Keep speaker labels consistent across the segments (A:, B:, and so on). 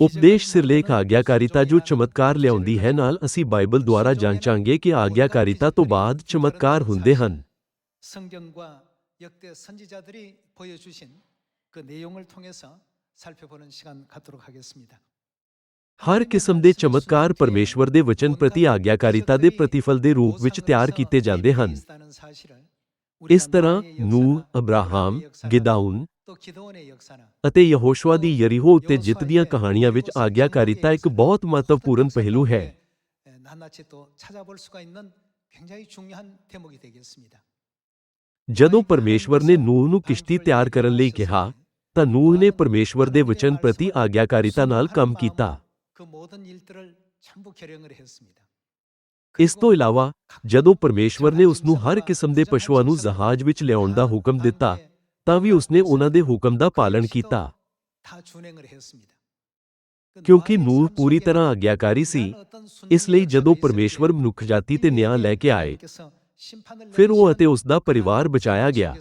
A: ਉਪਦੇਸ਼ ਸਿਰਲੇਖ ਆਗਿਆਕਾਰਿਤਾ ਜੋ ਚਮਤਕਾਰ ਲਿਆਉਂਦੀ ਹੈ ਨਾਲ ਅਸੀਂ ਬਾਈਬਲ ਦੁਆਰਾ ਜਾਂਚਾਂਗੇ ਕਿ ਆਗਿਆਕਾਰਿਤਾ ਤੋਂ ਬਾਅਦ ਚਮਤਕਾਰ ਹੁੰਦੇ ਹਨ
B: 성경과 역대 선지자들이 보여주신 그 내용을 통해서 살펴보는 시간 갖도록 하겠습니다.
A: ਹਰ ਕਿਸਮ ਦੇ ਚਮਤਕਾਰ ਪਰਮੇਸ਼ਵਰ ਦੇ ਵਚਨ ਪ੍ਰਤੀ ਆਗਿਆਕਾਰਿਤਾ ਦੇ ਪ੍ਰਤੀਫਲ ਦੇ ਰੂਪ ਵਿੱਚ ਤਿਆਰ ਕੀਤੇ ਜਾਂਦੇ ਹਨ ਇਸ ਤਰ੍ਹਾਂ ਨੂਹ ਅਬਰਾਹਮ ਗਿਦਾਉਨ
B: 또 기도원의 역사나
A: ਅਤੇ ਯਹੋਸ਼ੂਆ ਦੀ ਯਰੀਹੋ ਉੱਤੇ ਜਿੱਤ ਦੀਆਂ ਕਹਾਣੀਆਂ ਵਿੱਚ ਆਗਿਆਕਾਰਿਤਾ ਇੱਕ ਬਹੁਤ ਮਹੱਤਵਪੂਰਨ ਪਹਿਲੂ ਹੈ। ਜਦੋਂ ਪਰਮੇਸ਼ਵਰ ਨੇ ਨੂਹ ਨੂੰ ਕਿਸ਼ਤੀ ਤਿਆਰ ਕਰਨ ਲਈ ਕਿਹਾ ਤਾਂ ਨੂਹ ਨੇ ਪਰਮੇਸ਼ਵਰ ਦੇ ਵਚਨ ਪ੍ਰਤੀ ਆਗਿਆਕਾਰਿਤਾ ਨਾਲ ਕੰਮ ਕੀਤਾ। ਇਸ ਤੋਂ ਇਲਾਵਾ ਜਦੋਂ ਪਰਮੇਸ਼ਵਰ ਨੇ ਉਸ ਨੂੰ ਹਰ ਕਿਸਮ ਦੇ ਪਸ਼ੂਆਂ ਨੂੰ ਜਹਾਜ਼ ਵਿੱਚ ਲਿਆਉਣ ਦਾ ਹੁਕਮ ਦਿੱਤਾ ਤਾਂ ਵੀ ਉਸਨੇ ਉਹਨਾਂ ਦੇ ਹੁਕਮ ਦਾ ਪਾਲਣ ਕੀਤਾ ਕਿਉਂਕਿ
B: ਨੂਰ
A: ਪੂਰੀ ਤਰ੍ਹਾਂ ਆਗਿਆਕਾਰੀ ਸੀ ਇਸ ਲਈ ਜਦੋਂ ਪਰਮੇਸ਼ਵਰ ਮਨੁੱਖ ਜਾਤੀ ਤੇ ਨਿਆਂ ਲੈ ਕੇ ਆਏ ਫਿਰ ਉਹ ਅਤੇ ਉਸ ਦਾ ਪਰਿਵਾਰ ਬਚਾਇਆ ਗਿਆ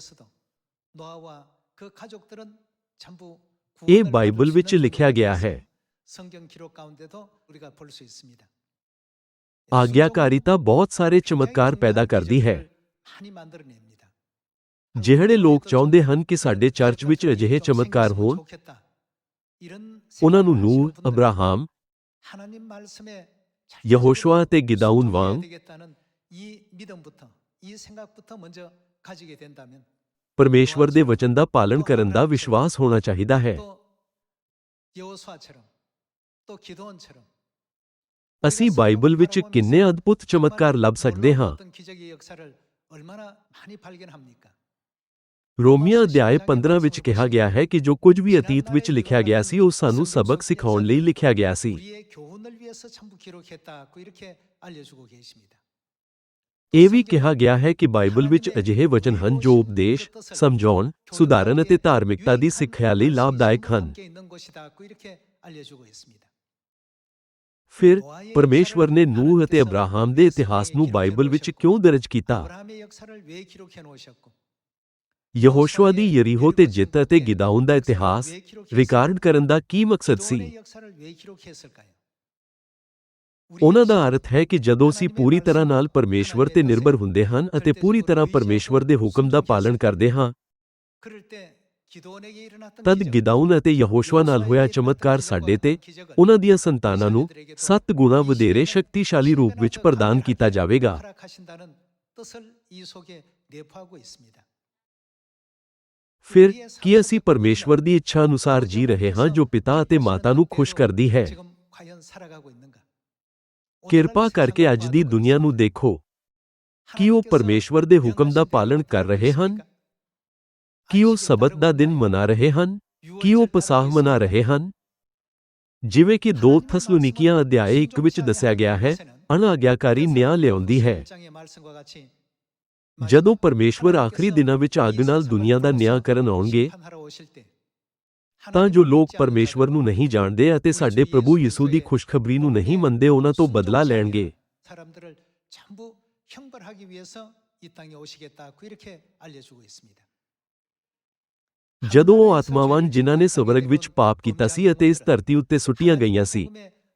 A: ਇਹ ਬਾਈਬਲ ਵਿੱਚ ਲਿਖਿਆ ਗਿਆ ਹੈ ਆਗਿਆਕਾਰੀਤਾ ਬਹੁਤ ਸਾਰੇ ਚਮਤਕਾਰ ਪੈਦਾ ਕਰਦੀ ਹੈ ਜਿਹੜੇ ਲੋਕ ਚਾਹੁੰਦੇ ਹਨ ਕਿ ਸਾਡੇ ਚਰਚ ਵਿੱਚ ਅਜਿਹੇ ਚਮਤਕਾਰ ਹੋਣ ਉਹਨਾਂ ਨੂੰ ਨੂਰ ਅਬਰਾਹਾਮ ਯਹੋਸ਼ੂਆ
B: ਤੇ ਗਿਦਾਊਨ
A: ਵਾਂਗ ਪਰਮੇਸ਼ਵਰ ਦੇ ਵਚਨ ਦਾ ਪਾਲਣ ਕਰਨ ਦਾ ਵਿਸ਼ਵਾਸ ਹੋਣਾ ਚਾਹੀਦਾ ਹੈ ਅਸੀਂ ਬਾਈਬਲ ਵਿੱਚ ਕਿੰਨੇ ਅਦਭੁਤ ਚਮਤਕਾਰ ਲੱਭ ਸਕਦੇ ਹਾਂ ਰੋਮੀਆ ਅਧਿਆਇ 15 ਵਿੱਚ ਕਿਹਾ ਗਿਆ ਹੈ ਕਿ ਜੋ ਕੁਝ ਵੀ ਅਤੀਤ ਵਿੱਚ ਲਿਖਿਆ ਗਿਆ ਸੀ ਉਹ ਸਾਨੂੰ ਸਬਕ ਸਿਖਾਉਣ ਲਈ ਲਿਖਿਆ ਗਿਆ ਸੀ। ਇਹ ਵੀ ਕਿਹਾ ਗਿਆ ਹੈ ਕਿ ਬਾਈਬਲ ਵਿੱਚ ਅਜਿਹੇ ਵਚਨ ਹਨ ਜੋ ਉਪਦੇਸ਼, ਸਮਝਾਉਣ, ਸੁਧਾਰਨ ਅਤੇ ਧਾਰਮਿਕਤਾ ਦੀ ਸਿੱਖਿਆ ਲਈ ਲਾਭਦਾਇਕ ਹਨ। ਫਿਰ ਪਰਮੇਸ਼ਵਰ ਨੇ ਨੂਹ ਅਤੇ ਅਬਰਾਹਮ ਦੇ ਇਤਿਹਾਸ ਨੂੰ ਬਾਈਬਲ ਵਿੱਚ ਕਿਉਂ ਦਰਜ ਕੀਤਾ? ਯਹੋਸ਼ੂਆ ਦੀ ਯਰੀਹੋ ਤੇ ਜਿੱਤ ਅਤੇ ਗਿਦਾਉਨ ਦਾ ਇਤਿਹਾਸ ਰਿਕਾਰਡ ਕਰਨ ਦਾ ਕੀ ਮਕਸਦ ਸੀ? ਉਹਨਾਂ ਦਾ ਅਰਥ ਹੈ ਕਿ ਜਦੋਂ ਅਸੀਂ ਪੂਰੀ ਤਰ੍ਹਾਂ ਨਾਲ ਪਰਮੇਸ਼ਵਰ ਤੇ ਨਿਰਭਰ ਹੁੰਦੇ ਹਨ ਅਤੇ ਪੂਰੀ ਤਰ੍ਹਾਂ ਪਰਮੇਸ਼ਵਰ ਦੇ ਹੁਕਮ ਦਾ ਪਾਲਣ ਕਰਦੇ ਹਾਂ, ਤਦ ਗਿਦਾਉਨ ਅਤੇ ਯਹੋਸ਼ੂਆ ਨਾਲ ਹੋਇਆ ਚਮਤਕਾਰ ਸਾਡੇ ਤੇ ਉਹਨਾਂ ਦੀਆਂ ਸੰਤਾਨਾਂ ਨੂੰ ਸੱਤ ਗੁਣਾ ਵਧੇਰੇ ਸ਼ਕਤੀਸ਼ਾਲੀ ਰੂਪ ਵਿੱਚ ਪ੍ਰਦਾਨ ਕੀਤਾ ਜਾਵੇਗਾ। ਫਿਰ ਕੀ ਅਸੀਂ ਪਰਮੇਸ਼ਵਰ ਦੀ ਇੱਛਾ ਅਨੁਸਾਰ ਜੀ ਰਹੇ ਹਾਂ ਜੋ ਪਿਤਾ ਅਤੇ ਮਾਤਾ ਨੂੰ ਖੁਸ਼ ਕਰਦੀ ਹੈ? ਕਿਰਪਾ ਕਰਕੇ ਅੱਜ ਦੀ ਦੁਨੀਆ ਨੂੰ ਦੇਖੋ। ਕੀ ਉਹ ਪਰਮੇਸ਼ਵਰ ਦੇ ਹੁਕਮ ਦਾ ਪਾਲਣ ਕਰ ਰਹੇ ਹਨ? ਕੀ ਉਹ ਸਬਤ ਦਾ ਦਿਨ ਮਨਾ ਰਹੇ ਹਨ? ਕੀ ਉਹ ਪਸਾਹ ਮਨਾ ਰਹੇ ਹਨ? ਜਿਵੇਂ ਕਿ ਦੋ ਥਸਲੋਨੀਕੀਆਂ ਅਧਿਆਏ 1 ਵਿੱਚ ਦੱਸਿਆ ਗਿਆ ਹੈ, ਅਣਆਗਿਆਕਾਰੀ ਨਿਆਂ ਲਿਆਉਂਦੀ ਹੈ। ਜਦੋਂ ਪਰਮੇਸ਼ਵਰ ਆਖਰੀ ਦਿਨਾਂ ਵਿੱਚ ਅੱਗ ਨਾਲ ਦੁਨੀਆ ਦਾ ਨਿਆਂ ਕਰਨ ਆਉਣਗੇ ਤਾਂ ਜੋ ਲੋਕ ਪਰਮੇਸ਼ਵਰ ਨੂੰ ਨਹੀਂ ਜਾਣਦੇ ਅਤੇ ਸਾਡੇ ਪ੍ਰਭੂ ਯਿਸੂ ਦੀ ਖੁਸ਼ਖਬਰੀ ਨੂੰ ਨਹੀਂ ਮੰਨਦੇ ਉਹਨਾਂ ਤੋਂ ਬਦਲਾ ਲੈਣਗੇ। ਜਦੋਂ ਉਹ ਆਤਮਾਵਾਂ ਜਿਨ੍ਹਾਂ ਨੇ ਸਵਰਗ ਵਿੱਚ ਪਾਪ ਕੀਤਾ ਸੀ ਅਤੇ ਇਸ ਧਰਤੀ ਉੱਤੇ ਸੁੱਟੀਆਂ ਗਈਆਂ ਸੀ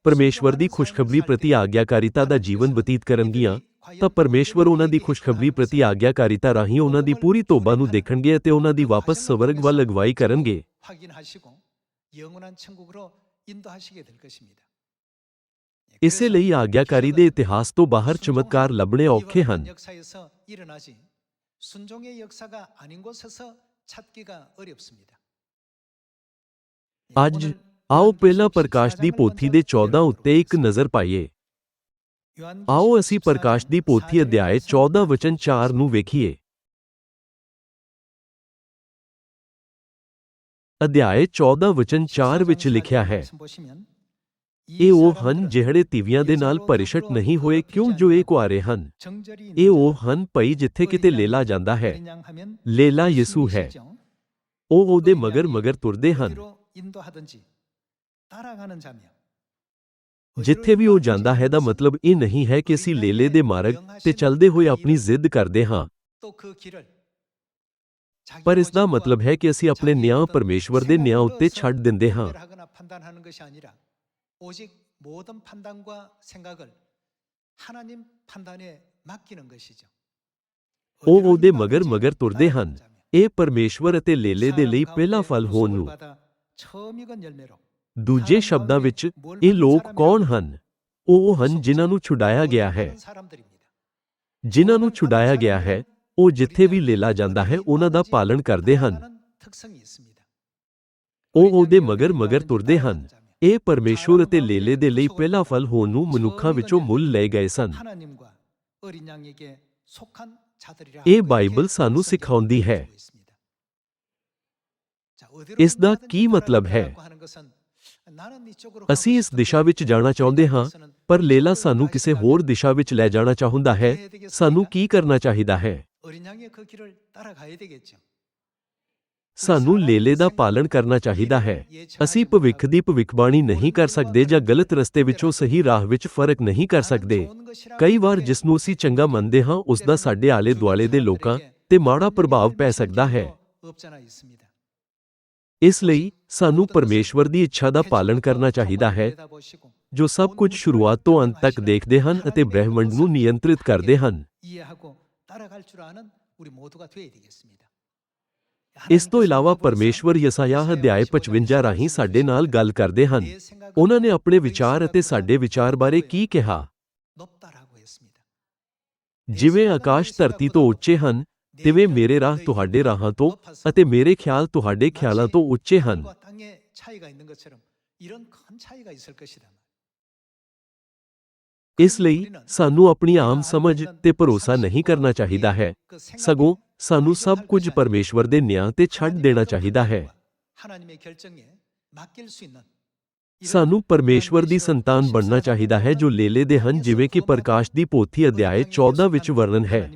A: ਪਰਮੇਸ਼ਵਰ ਦੀ ਖੁਸ਼ਖਬਰੀ ਪ੍ਰਤੀ ਆਗਿਆਕਾਰਿਤਾ ਦਾ ਜੀਵਨ ਬਤੀਤ ਕਰਨਗੀਆਂ ਤਾਂ ਪਰਮੇਸ਼ਵਰ ਉਹਨਾਂ ਦੀ ਖੁਸ਼ਖਬਰੀ ਪ੍ਰਤੀ ਆਗਿਆਕਾਰਿਤਾ ਰਾਹੀਂ ਉਹਨਾਂ ਦੀ ਪੂਰੀ ਤੋਬਾ ਨੂੰ ਦੇਖਣਗੇ ਅਤੇ ਉਹਨਾਂ ਦੀ ਵਾਪਸ ਸਵਰਗ ਵੱਲ ਅਗਵਾਈ ਕਰਨਗੇ
B: 확인하시고 영원한 천국으로 인도하시게 될 것입니다.
A: ਇਸੇ ਲਈ ਆਗਿਆਕਾਰੀ ਦੇ ਇਤਿਹਾਸ ਤੋਂ ਬਾਹਰ ਚਮਤਕਾਰ ਲੱਭਣੇ ਔਖੇ ਹਨ
B: 역사에서 일어나지 순종의 역사가 아닌 곳에서 찾기가 어렵습니다.
A: ਅੱਜ ਆਓ ਪਹਿਲਾ ਪ੍ਰਕਾਸ਼ ਦੀ ਪੋਥੀ ਦੇ 14 ਉੱਤੇ ਇੱਕ ਨਜ਼ਰ ਪਾਈਏ ਆਓ ਅਸੀਂ ਪ੍ਰਕਾਸ਼ ਦੀ ਪੋਥੀ ਅਧਿਆਇ 14 ਵਚਨ 4 ਨੂੰ ਵੇਖੀਏ ਅਧਿਆਇ 14 ਵਚਨ 4 ਵਿੱਚ ਲਿਖਿਆ ਹੈ ਇਹ ਉਹ ਹਨ ਜਿਹੜੇ ਤੀਵੀਆਂ ਦੇ ਨਾਲ ਪਰਿਸ਼ਟ ਨਹੀਂ ਹੋਏ ਕਿਉਂ ਜੋ ਇਹ ਕੁਆਰੇ ਹਨ ਇਹ ਉਹ ਹਨ ਭਈ ਜਿੱਥੇ ਕਿਤੇ ਲੇਲਾ ਜਾਂਦਾ ਹੈ ਲੇਲਾ ਯਿਸੂ ਹੈ ਉਹ ਉਹਦੇ ਮਗਰ ਮਗਰ ਤੁਰਦੇ ਹਨ ਜਿੱਥੇ ਵੀ ਉਹ ਜਾਂਦਾ ਹੈ ਦਾ ਮਤਲਬ ਇਹ ਨਹੀਂ ਹੈ ਕਿ ਅਸੀਂ ਲੇਲੇ ਦੇ ਮਾਰਗ ਤੇ ਚੱਲਦੇ ਹੋਏ ਆਪਣੀ ਜ਼ਿੱਦ ਕਰਦੇ ਹਾਂ ਪਰ ਇਸ ਦਾ ਮਤਲਬ ਹੈ ਕਿ ਅਸੀਂ ਆਪਣੇ ਨਿਆਂ ਪਰਮੇਸ਼ਵਰ ਦੇ ਨਿਆਂ ਉੱਤੇ ਛੱਡ ਦਿੰਦੇ ਹਾਂ
B: 오직 모든 판단과 생각을 하나님 판단에 맡기는 것이죠.
A: ਉਹ ਉਹਦੇ ਮਗਰ ਮਗਰ ਤੁਰਦੇ ਹਨ ਇਹ ਪਰਮੇਸ਼ਵਰ ਅਤੇ ਲੇਲੇ ਦੇ ਲਈ ਪਹਿਲਾ ਫਲ ਹੋਣ ਨੂੰ ਦੂਜੇ ਸ਼ਬਦਾਂ ਵਿੱਚ ਇਹ ਲੋਕ ਕੌਣ ਹਨ? ਉਹ ਹਨ ਜਿਨ੍ਹਾਂ ਨੂੰ ਛੁਡਾਇਆ ਗਿਆ ਹੈ। ਜਿਨ੍ਹਾਂ ਨੂੰ ਛੁਡਾਇਆ ਗਿਆ ਹੈ ਉਹ ਜਿੱਥੇ ਵੀ ਲੇਲਾ ਜਾਂਦਾ ਹੈ ਉਹਨਾਂ ਦਾ ਪਾਲਣ ਕਰਦੇ ਹਨ। ਉਹ ਉਹਦੇ ਮਗਰ ਮਗਰ ਤੁਰਦੇ ਹਨ। ਇਹ ਪਰਮੇਸ਼ਵਰ ਅਤੇ ਲੇਲੇ ਦੇ ਲਈ ਪਹਿਲਾ ਫਲ ਹੋਣ ਨੂੰ ਮਨੁੱਖਾਂ ਵਿੱਚੋਂ ਮੁੱਲ ਲਏ ਗਏ ਸਨ।
B: ਇਹ ਬਾਈਬਲ ਸਾਨੂੰ ਸਿਖਾਉਂਦੀ ਹੈ। ਇਸ ਦਾ। ਕੀ ਮਤਲਬ ਹੈ?
A: ਅਸੀਂ ਇਸ ਦਿਸ਼ਾ ਵਿੱਚ ਜਾਣਾ ਚਾਹੁੰਦੇ ਹਾਂ, ਪਰ ਲੇਲਾ ਸਾਨੂੰ ਕਿਸੇ ਹੋਰ ਦਿਸ਼ਾ ਵਿੱਚ ਲੈ ਜਾਣਾ ਚਾਹੁੰਦਾ ਹੈ। ਸਾਨੂੰ ਕੀ ਕਰਨਾ ਚਾਹੀਦਾ ਹੈ? ਸਾਨੂੰ ਲੇਲੇ ਦਾ ਪਾਲਣ ਕਰਨਾ ਚਾਹੀਦਾ ਹੈ। ਅਸੀਂ ਭਵਿੱਖ ਦੀ ਭਵਿੱਖਬਾਣੀ ਨਹੀਂ ਕਰ ਸਕਦੇ ਜਾਂ ਗਲਤ ਰਸਤੇ ਵਿੱਚੋਂ ਸਹੀ ਰਾਹ ਵਿੱਚ ਫ਼ਰਕ ਨਹੀਂ ਕਰ ਸਕਦੇ। ਕਈ ਵਾਰ ਜਿਸ ਨੂੰ ਅਸੀਂ ਚੰਗਾ ਮੰਨਦੇ ਹਾਂ ਉਸ ਦਾ ਸਾਡੇ ਆਲੇ ਦੁਆਲੇ ਦੇ ਲੋਕਾਂ ਤੇ ਮਾੜਾ ਪ੍ਰਭਾਵ ਪੈ ਸਕਦਾ ਹੈ। ਇਸ ਲਈ ਸਾਨੂੰ ਪਰਮੇਸ਼ਵਰ ਦੀ ਇੱਛਾ ਦਾ ਪਾਲਣ ਕਰਨਾ ਚਾਹੀਦਾ ਹੈ, ਜੋ ਸਭ ਕੁਝ ਸ਼ੁਰੂਆਤ ਤੋਂ ਅੰਤ ਤੱਕ ਦੇਖਦੇ ਹਨ ਅਤੇ ਬ੍ਰਹਿਮੰਡ ਨੂੰ ਨਿਯੰਤਰਿਤ ਕਰਦੇ ਹਨ। ਇਸ ਤੋਂ ਇਲਾਵਾ ਪਰਮੇਸ਼ਵਰ ਯਸਾਯਾਹ ਅਧਿਆਇ 55 ਰਾਹੀਂ ਸਾਡੇ ਨਾਲ ਗੱਲ ਕਰਦੇ ਹਨ। ਉਹਨਾਂ ਨੇ ਆਪਣੇ ਵਿਚਾਰ ਅਤੇ ਸਾਡੇ ਵਿਚਾਰ ਬਾਰੇ ਕੀ ਕਿਹਾ? ਜਿਵੇਂ ਆਕਾਸ਼ ਧਰਤੀ ਤੋਂ ਉੱਚੇ ਹਨ ਤਿਵੇਂ ਮੇਰੇ ਰਾਹ ਤੁਹਾਡੇ ਰਾਹਾਂ ਤੋਂ ਅਤੇ ਮੇਰੇ ਖਿਆਲ ਤੁਹਾਡੇ ਖਿਆਲਾਂ ਤੋਂ ਉੱਚੇ ਹਨ। ਇਸ ਲਈ ਸਾਨੂੰ ਆਪਣੀ ਆਮ ਸਮਝ ਤੇ ਭਰੋਸਾ ਨਹੀਂ ਕਰਨਾ ਚਾਹੀਦਾ ਹੈ। ਸਗੋਂ ਸਾਨੂੰ ਸਭ ਕੁਝ ਪਰਮੇਸ਼ਵਰ ਦੇ ਨਿਆਂ ਤੇ ਛੱਡ ਦੇਣਾ ਚਾਹੀਦਾ ਹੈ। ਸਾਨੂੰ ਪਰਮੇਸ਼ਵਰ ਦੀ ਸੰਤਾਨ ਬਣਨਾ ਚਾਹੀਦਾ ਹੈ ਜੋ ਲੇਲੇ ਦੇ ਹਨ, ਜਿਵੇਂ ਕਿ ਪ੍ਰਕਾਸ਼ ਦੀ ਪੋਥੀ ਅਧਿਆਇ 14 ਵਿੱਚ ਵਰਣਨ ਹੈ।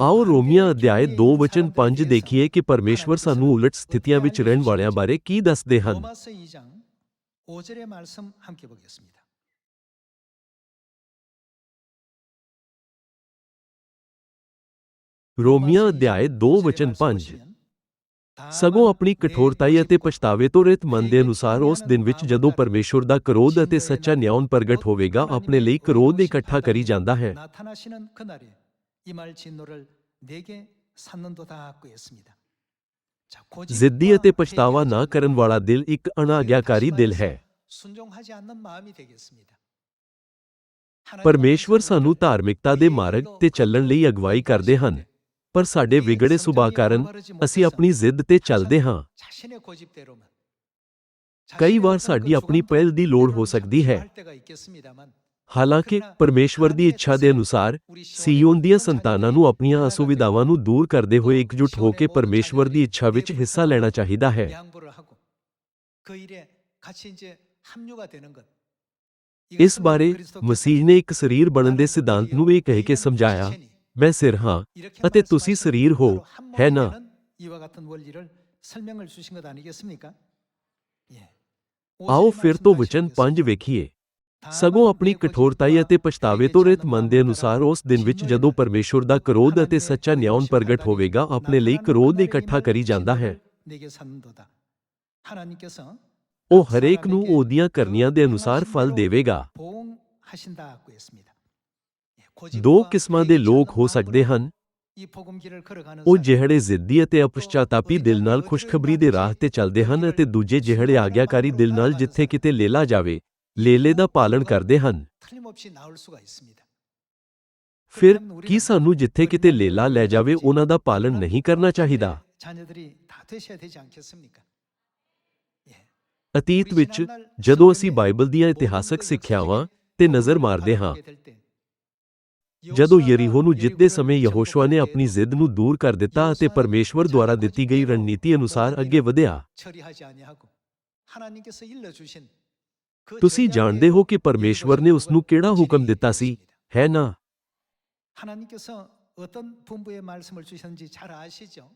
A: ਆਓ ਰੋਮੀਆਂ ਅਧਿਆਇ 2 ਵਚਨ 5 ਦੇਖੀਏ ਕਿ ਪਰਮੇਸ਼ਵਰ ਸਾਨੂੰ ਉਲਟ ਸਥਿਤੀਆਂ ਵਿੱਚ ਰਹਿਣ ਵਾਲਿਆਂ ਬਾਰੇ ਕੀ ਦੱਸਦੇ ਹਨ
B: 5절의 말씀 함께 보겠습니다.
A: ਰੋਮੀਆਂ ਅਧਿਆਇ 2 ਵਚਨ 5 ਸਗੋਂ ਆਪਣੀ ਕਠੋਰਤਾਈ ਅਤੇ ਪਛਤਾਵੇ ਤੋਂ ਰਿਤ ਮਨ ਦੇ ਅਨੁਸਾਰ ਉਸ ਦਿਨ ਵਿੱਚ ਜਦੋਂ ਪਰਮੇਸ਼ਵਰ ਦਾ ਕਰੋਧ ਅਤੇ ਸੱਚਾ ਨਿਆਂ ਪ੍ਰਗਟ ਹੋਵੇਗਾ ਆਪਣੇ ਲਈ ਕਰੋਧ ਇਕੱਠਾ ਕਰੀ ਜਾਂਦਾ ਹੈ। ਜ਼ਿੱਦੀ ਅਤੇ ਪਛਤਾਵਾ ਨਾ ਕਰਨ ਵਾਲਾ ਦਿਲ ਇੱਕ ਅਨਾਗਿਆਕਾਰੀ ਦਿਲ ਹੈ। ਪਰਮੇਸ਼ਵਰ ਸਾਨੂੰ ਧਾਰਮਿਕਤਾ ਦੇ ਮਾਰਗ ਤੇ ਚੱਲਣ ਲਈ ਅਗਵਾਈ ਕਰਦੇ ਹਨ। ਪਰ ਸਾਡੇ ਵਿਗੜੇ ਸੁਭਾਅ ਕਾਰਨ ਅਸੀਂ ਆਪਣੀ ਜ਼ਿੱਦ ਤੇ ਚੱਲਦੇ ਹਾਂ। ਕਈ ਵਾਰ ਸਾਡੀ ਆਪਣੀ ਪਹਿਲ ਦੀ ਲੋੜ ਹੋ ਸਕਦੀ ਹੈ। ਹਾਲਾਂਕਿ ਪਰਮੇਸ਼ਵਰ ਦੀ ਇੱਛਾ ਦੇ ਅਨੁਸਾਰ ਸੀਯੋਨ ਦੀਆਂ ਸੰਤਾਨਾਂ ਨੂੰ ਆਪਣੀਆਂ ਅਸੁਵਿਧਾਵਾਂ ਨੂੰ ਦੂਰ ਕਰਦੇ ਹੋਏ ਇਕਜੁੱਟ ਹੋ ਕੇ ਪਰਮੇਸ਼ਵਰ ਦੀ ਇੱਛਾ ਵਿੱਚ ਹਿੱਸਾ ਲੈਣਾ ਚਾਹੀਦਾ ਹੈ। ਇਸ ਬਾਰੇ ਮਸੀਹ ਨੇ ਇੱਕ ਸਰੀਰ ਬਣਨ ਦੇ ਸਿਧਾਂਤ ਨੂੰ ਇਹ ਕਹਿ ਕੇ ਸਮਝਾਇਆ।
B: मैं सिर
A: हाँ अते तुसी शरीर हो है ना? आओ फिर तो वचन पंज वेखिए। सगों अपनी कठोरताई अते पछतावे तो रित मन दे अनुसार उस दिन विच जदों परमेश्वर दा क्रोध अते सच्चा न्याय प्रगट होवेगा
B: अपने लिए क्रोध इकट्ठा करी जांदा है। ओ हरेक नु ओदियाँ
A: करनियाँ दे अनुसार फल देवेगा। ਦੋ ਕਿਸਮਾਂ ਦੇ ਲੋਕ ਹੋ ਸਕਦੇ ਹਨ। ਉਹ ਜਿਹੜੇ ਜ਼ਿੱਦੀ ਅਤੇ ਅਪਸ਼ਚਾਤਾਪੀ ਦਿਲ ਨਾਲ ਖੁਸ਼ਖਬਰੀ ਦੇ ਰਾਹ ਤੇ ਚੱਲਦੇ ਹਨ ਅਤੇ ਦੂਜੇ ਜਿਹੜੇ ਆਗਿਆਕਾਰੀ ਦਿਲ ਨਾਲ ਜਿੱਥੇ ਕਿਤੇ ਲੇਲਾ ਜਾਵੇ ਲੇਲੇ ਦਾ ਪਾਲਣ ਕਰਦੇ ਹਨ। ਫਿਰ ਕੀ ਸਾਨੂੰ ਜਿੱਥੇ ਕਿਤੇ ਲੇਲਾ ਲੈ ਜਾਵੇ ਉਹਨਾਂ ਦਾ ਪਾਲਣ ਨਹੀਂ ਕਰਨਾ ਚਾਹੀਦਾ। ਅਤੀਤ ਵਿੱਚ ਜਦੋਂ ਅਸੀਂ ਬਾਈਬਲ ਦੀਆਂ ਇਤਿਹਾਸਕ ਸਿੱਖਿਆਵਾਂ ਤੇ ਨਜ਼ਰ ਮਾਰਦੇ ਹਾਂ ਜਦੋਂ ਯਰੀਹੋ ਨੂੰ ਜਿੱਤਦੇ ਸਮੇਂ ਯਹੋਸ਼ੂਆ ਨੇ ਆਪਣੀ ਜ਼ਿੱਦ ਨੂੰ ਦੂਰ ਕਰ ਦਿੱਤਾ ਅਤੇ ਪਰਮੇਸ਼ਵਰ ਦੁਆਰਾ ਦਿੱਤੀ ਗਈ ਰਣਨੀਤੀ ਅਨੁਸਾਰ ਅੱਗੇ ਵਧਿਆ
B: 처리하지 아니하고 하나님께서 일러 주신 그
A: ਤੁਸੀਂ
B: 전략에
A: ਜਾਣਦੇ ਹੋ ਕਿ ਪਰਮੇਸ਼ਵਰ ਨੇ ਉਸ ਨੂੰ ਕਿਹੜਾ ਹੁਕਮ ਦਿੱਤਾ ਸੀ ਹੈ ਨਾ
B: 하나님께서 어떤 분부의 말씀을 주셨는지 잘 아시죠?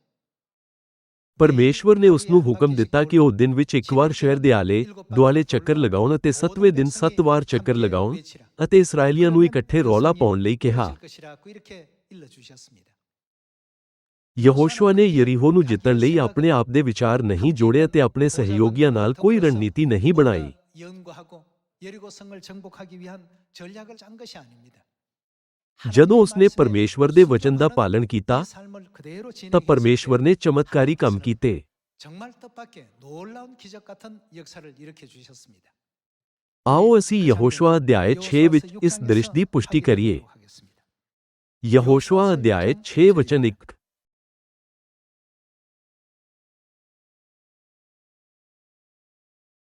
A: ਪਰਮੇਸ਼ਵਰ ਨੇ ਉਸ ਨੂੰ ਹੁਕਮ ਦਿੱਤਾ ਕਿ ਉਹ ਦਿਨ ਵਿੱਚ ਇੱਕ ਵਾਰ ਸ਼ਹਿਰ ਦੇ ਆਲੇ ਦੁਆਲੇ ਚੱਕਰ ਲਗਾਉਣ ਅਤੇ ਸੱਤਵੇਂ ਦਿਨ ਸੱਤ ਵਾਰ ਚੱਕਰ ਲਗਾਉਣ ਅਤੇ ਇਸਰਾਏਲੀਆਂ ਨੂੰ ਇਕੱਠੇ ਰੌਲਾ ਪਾਉਣ ਲਈ ਕਿਹਾ
B: 것이라고 이렇게 일러 주셨습니다.
A: ਯਹੋਸ਼ੂਆ ਨੇ ਯਰੀਹੋ ਨੂੰ ਜਿੱਤਣ ਲਈ ਆਪਣੇ ਆਪ ਦੇ ਵਿਚਾਰ ਨਹੀਂ ਜੋੜੇ ਅਤੇ ਆਪਣੇ ਸਹਿਯੋਗੀਆਂ ਨਾਲ ਕੋਈ ਰਣਨੀਤੀ ਨਹੀਂ ਬਣਾਈ
B: 연구하고 여리고 성을 정복하기 위한 전략을 짠 것이 아닙니다.
A: ਜਦੋਂ ਉਸਨੇ ਪਰਮੇਸ਼ਵਰ ਦੇ ਵਚਨ ਦਾ ਪਾਲਣ ਕੀਤਾ ਤਾਂ ਪਰਮੇਸ਼ਵਰ ਨੇ ਚਮਤਕਾਰੀ ਕੰਮ ਕੀਤੇ ਆਓ ਅਸੀਂ ਯਹੋਸ਼ੂਆ ਅਧਿਆਇ 6 ਵਿੱਚ ਇਸ ਦ੍ਰਿਸ਼ ਦੀ ਪੁਸ਼ਟੀ ਕਰੀਏ ਯਹੋਸ਼ੂਆ ਅਧਿਆਇ 6 ਵਚਨ 1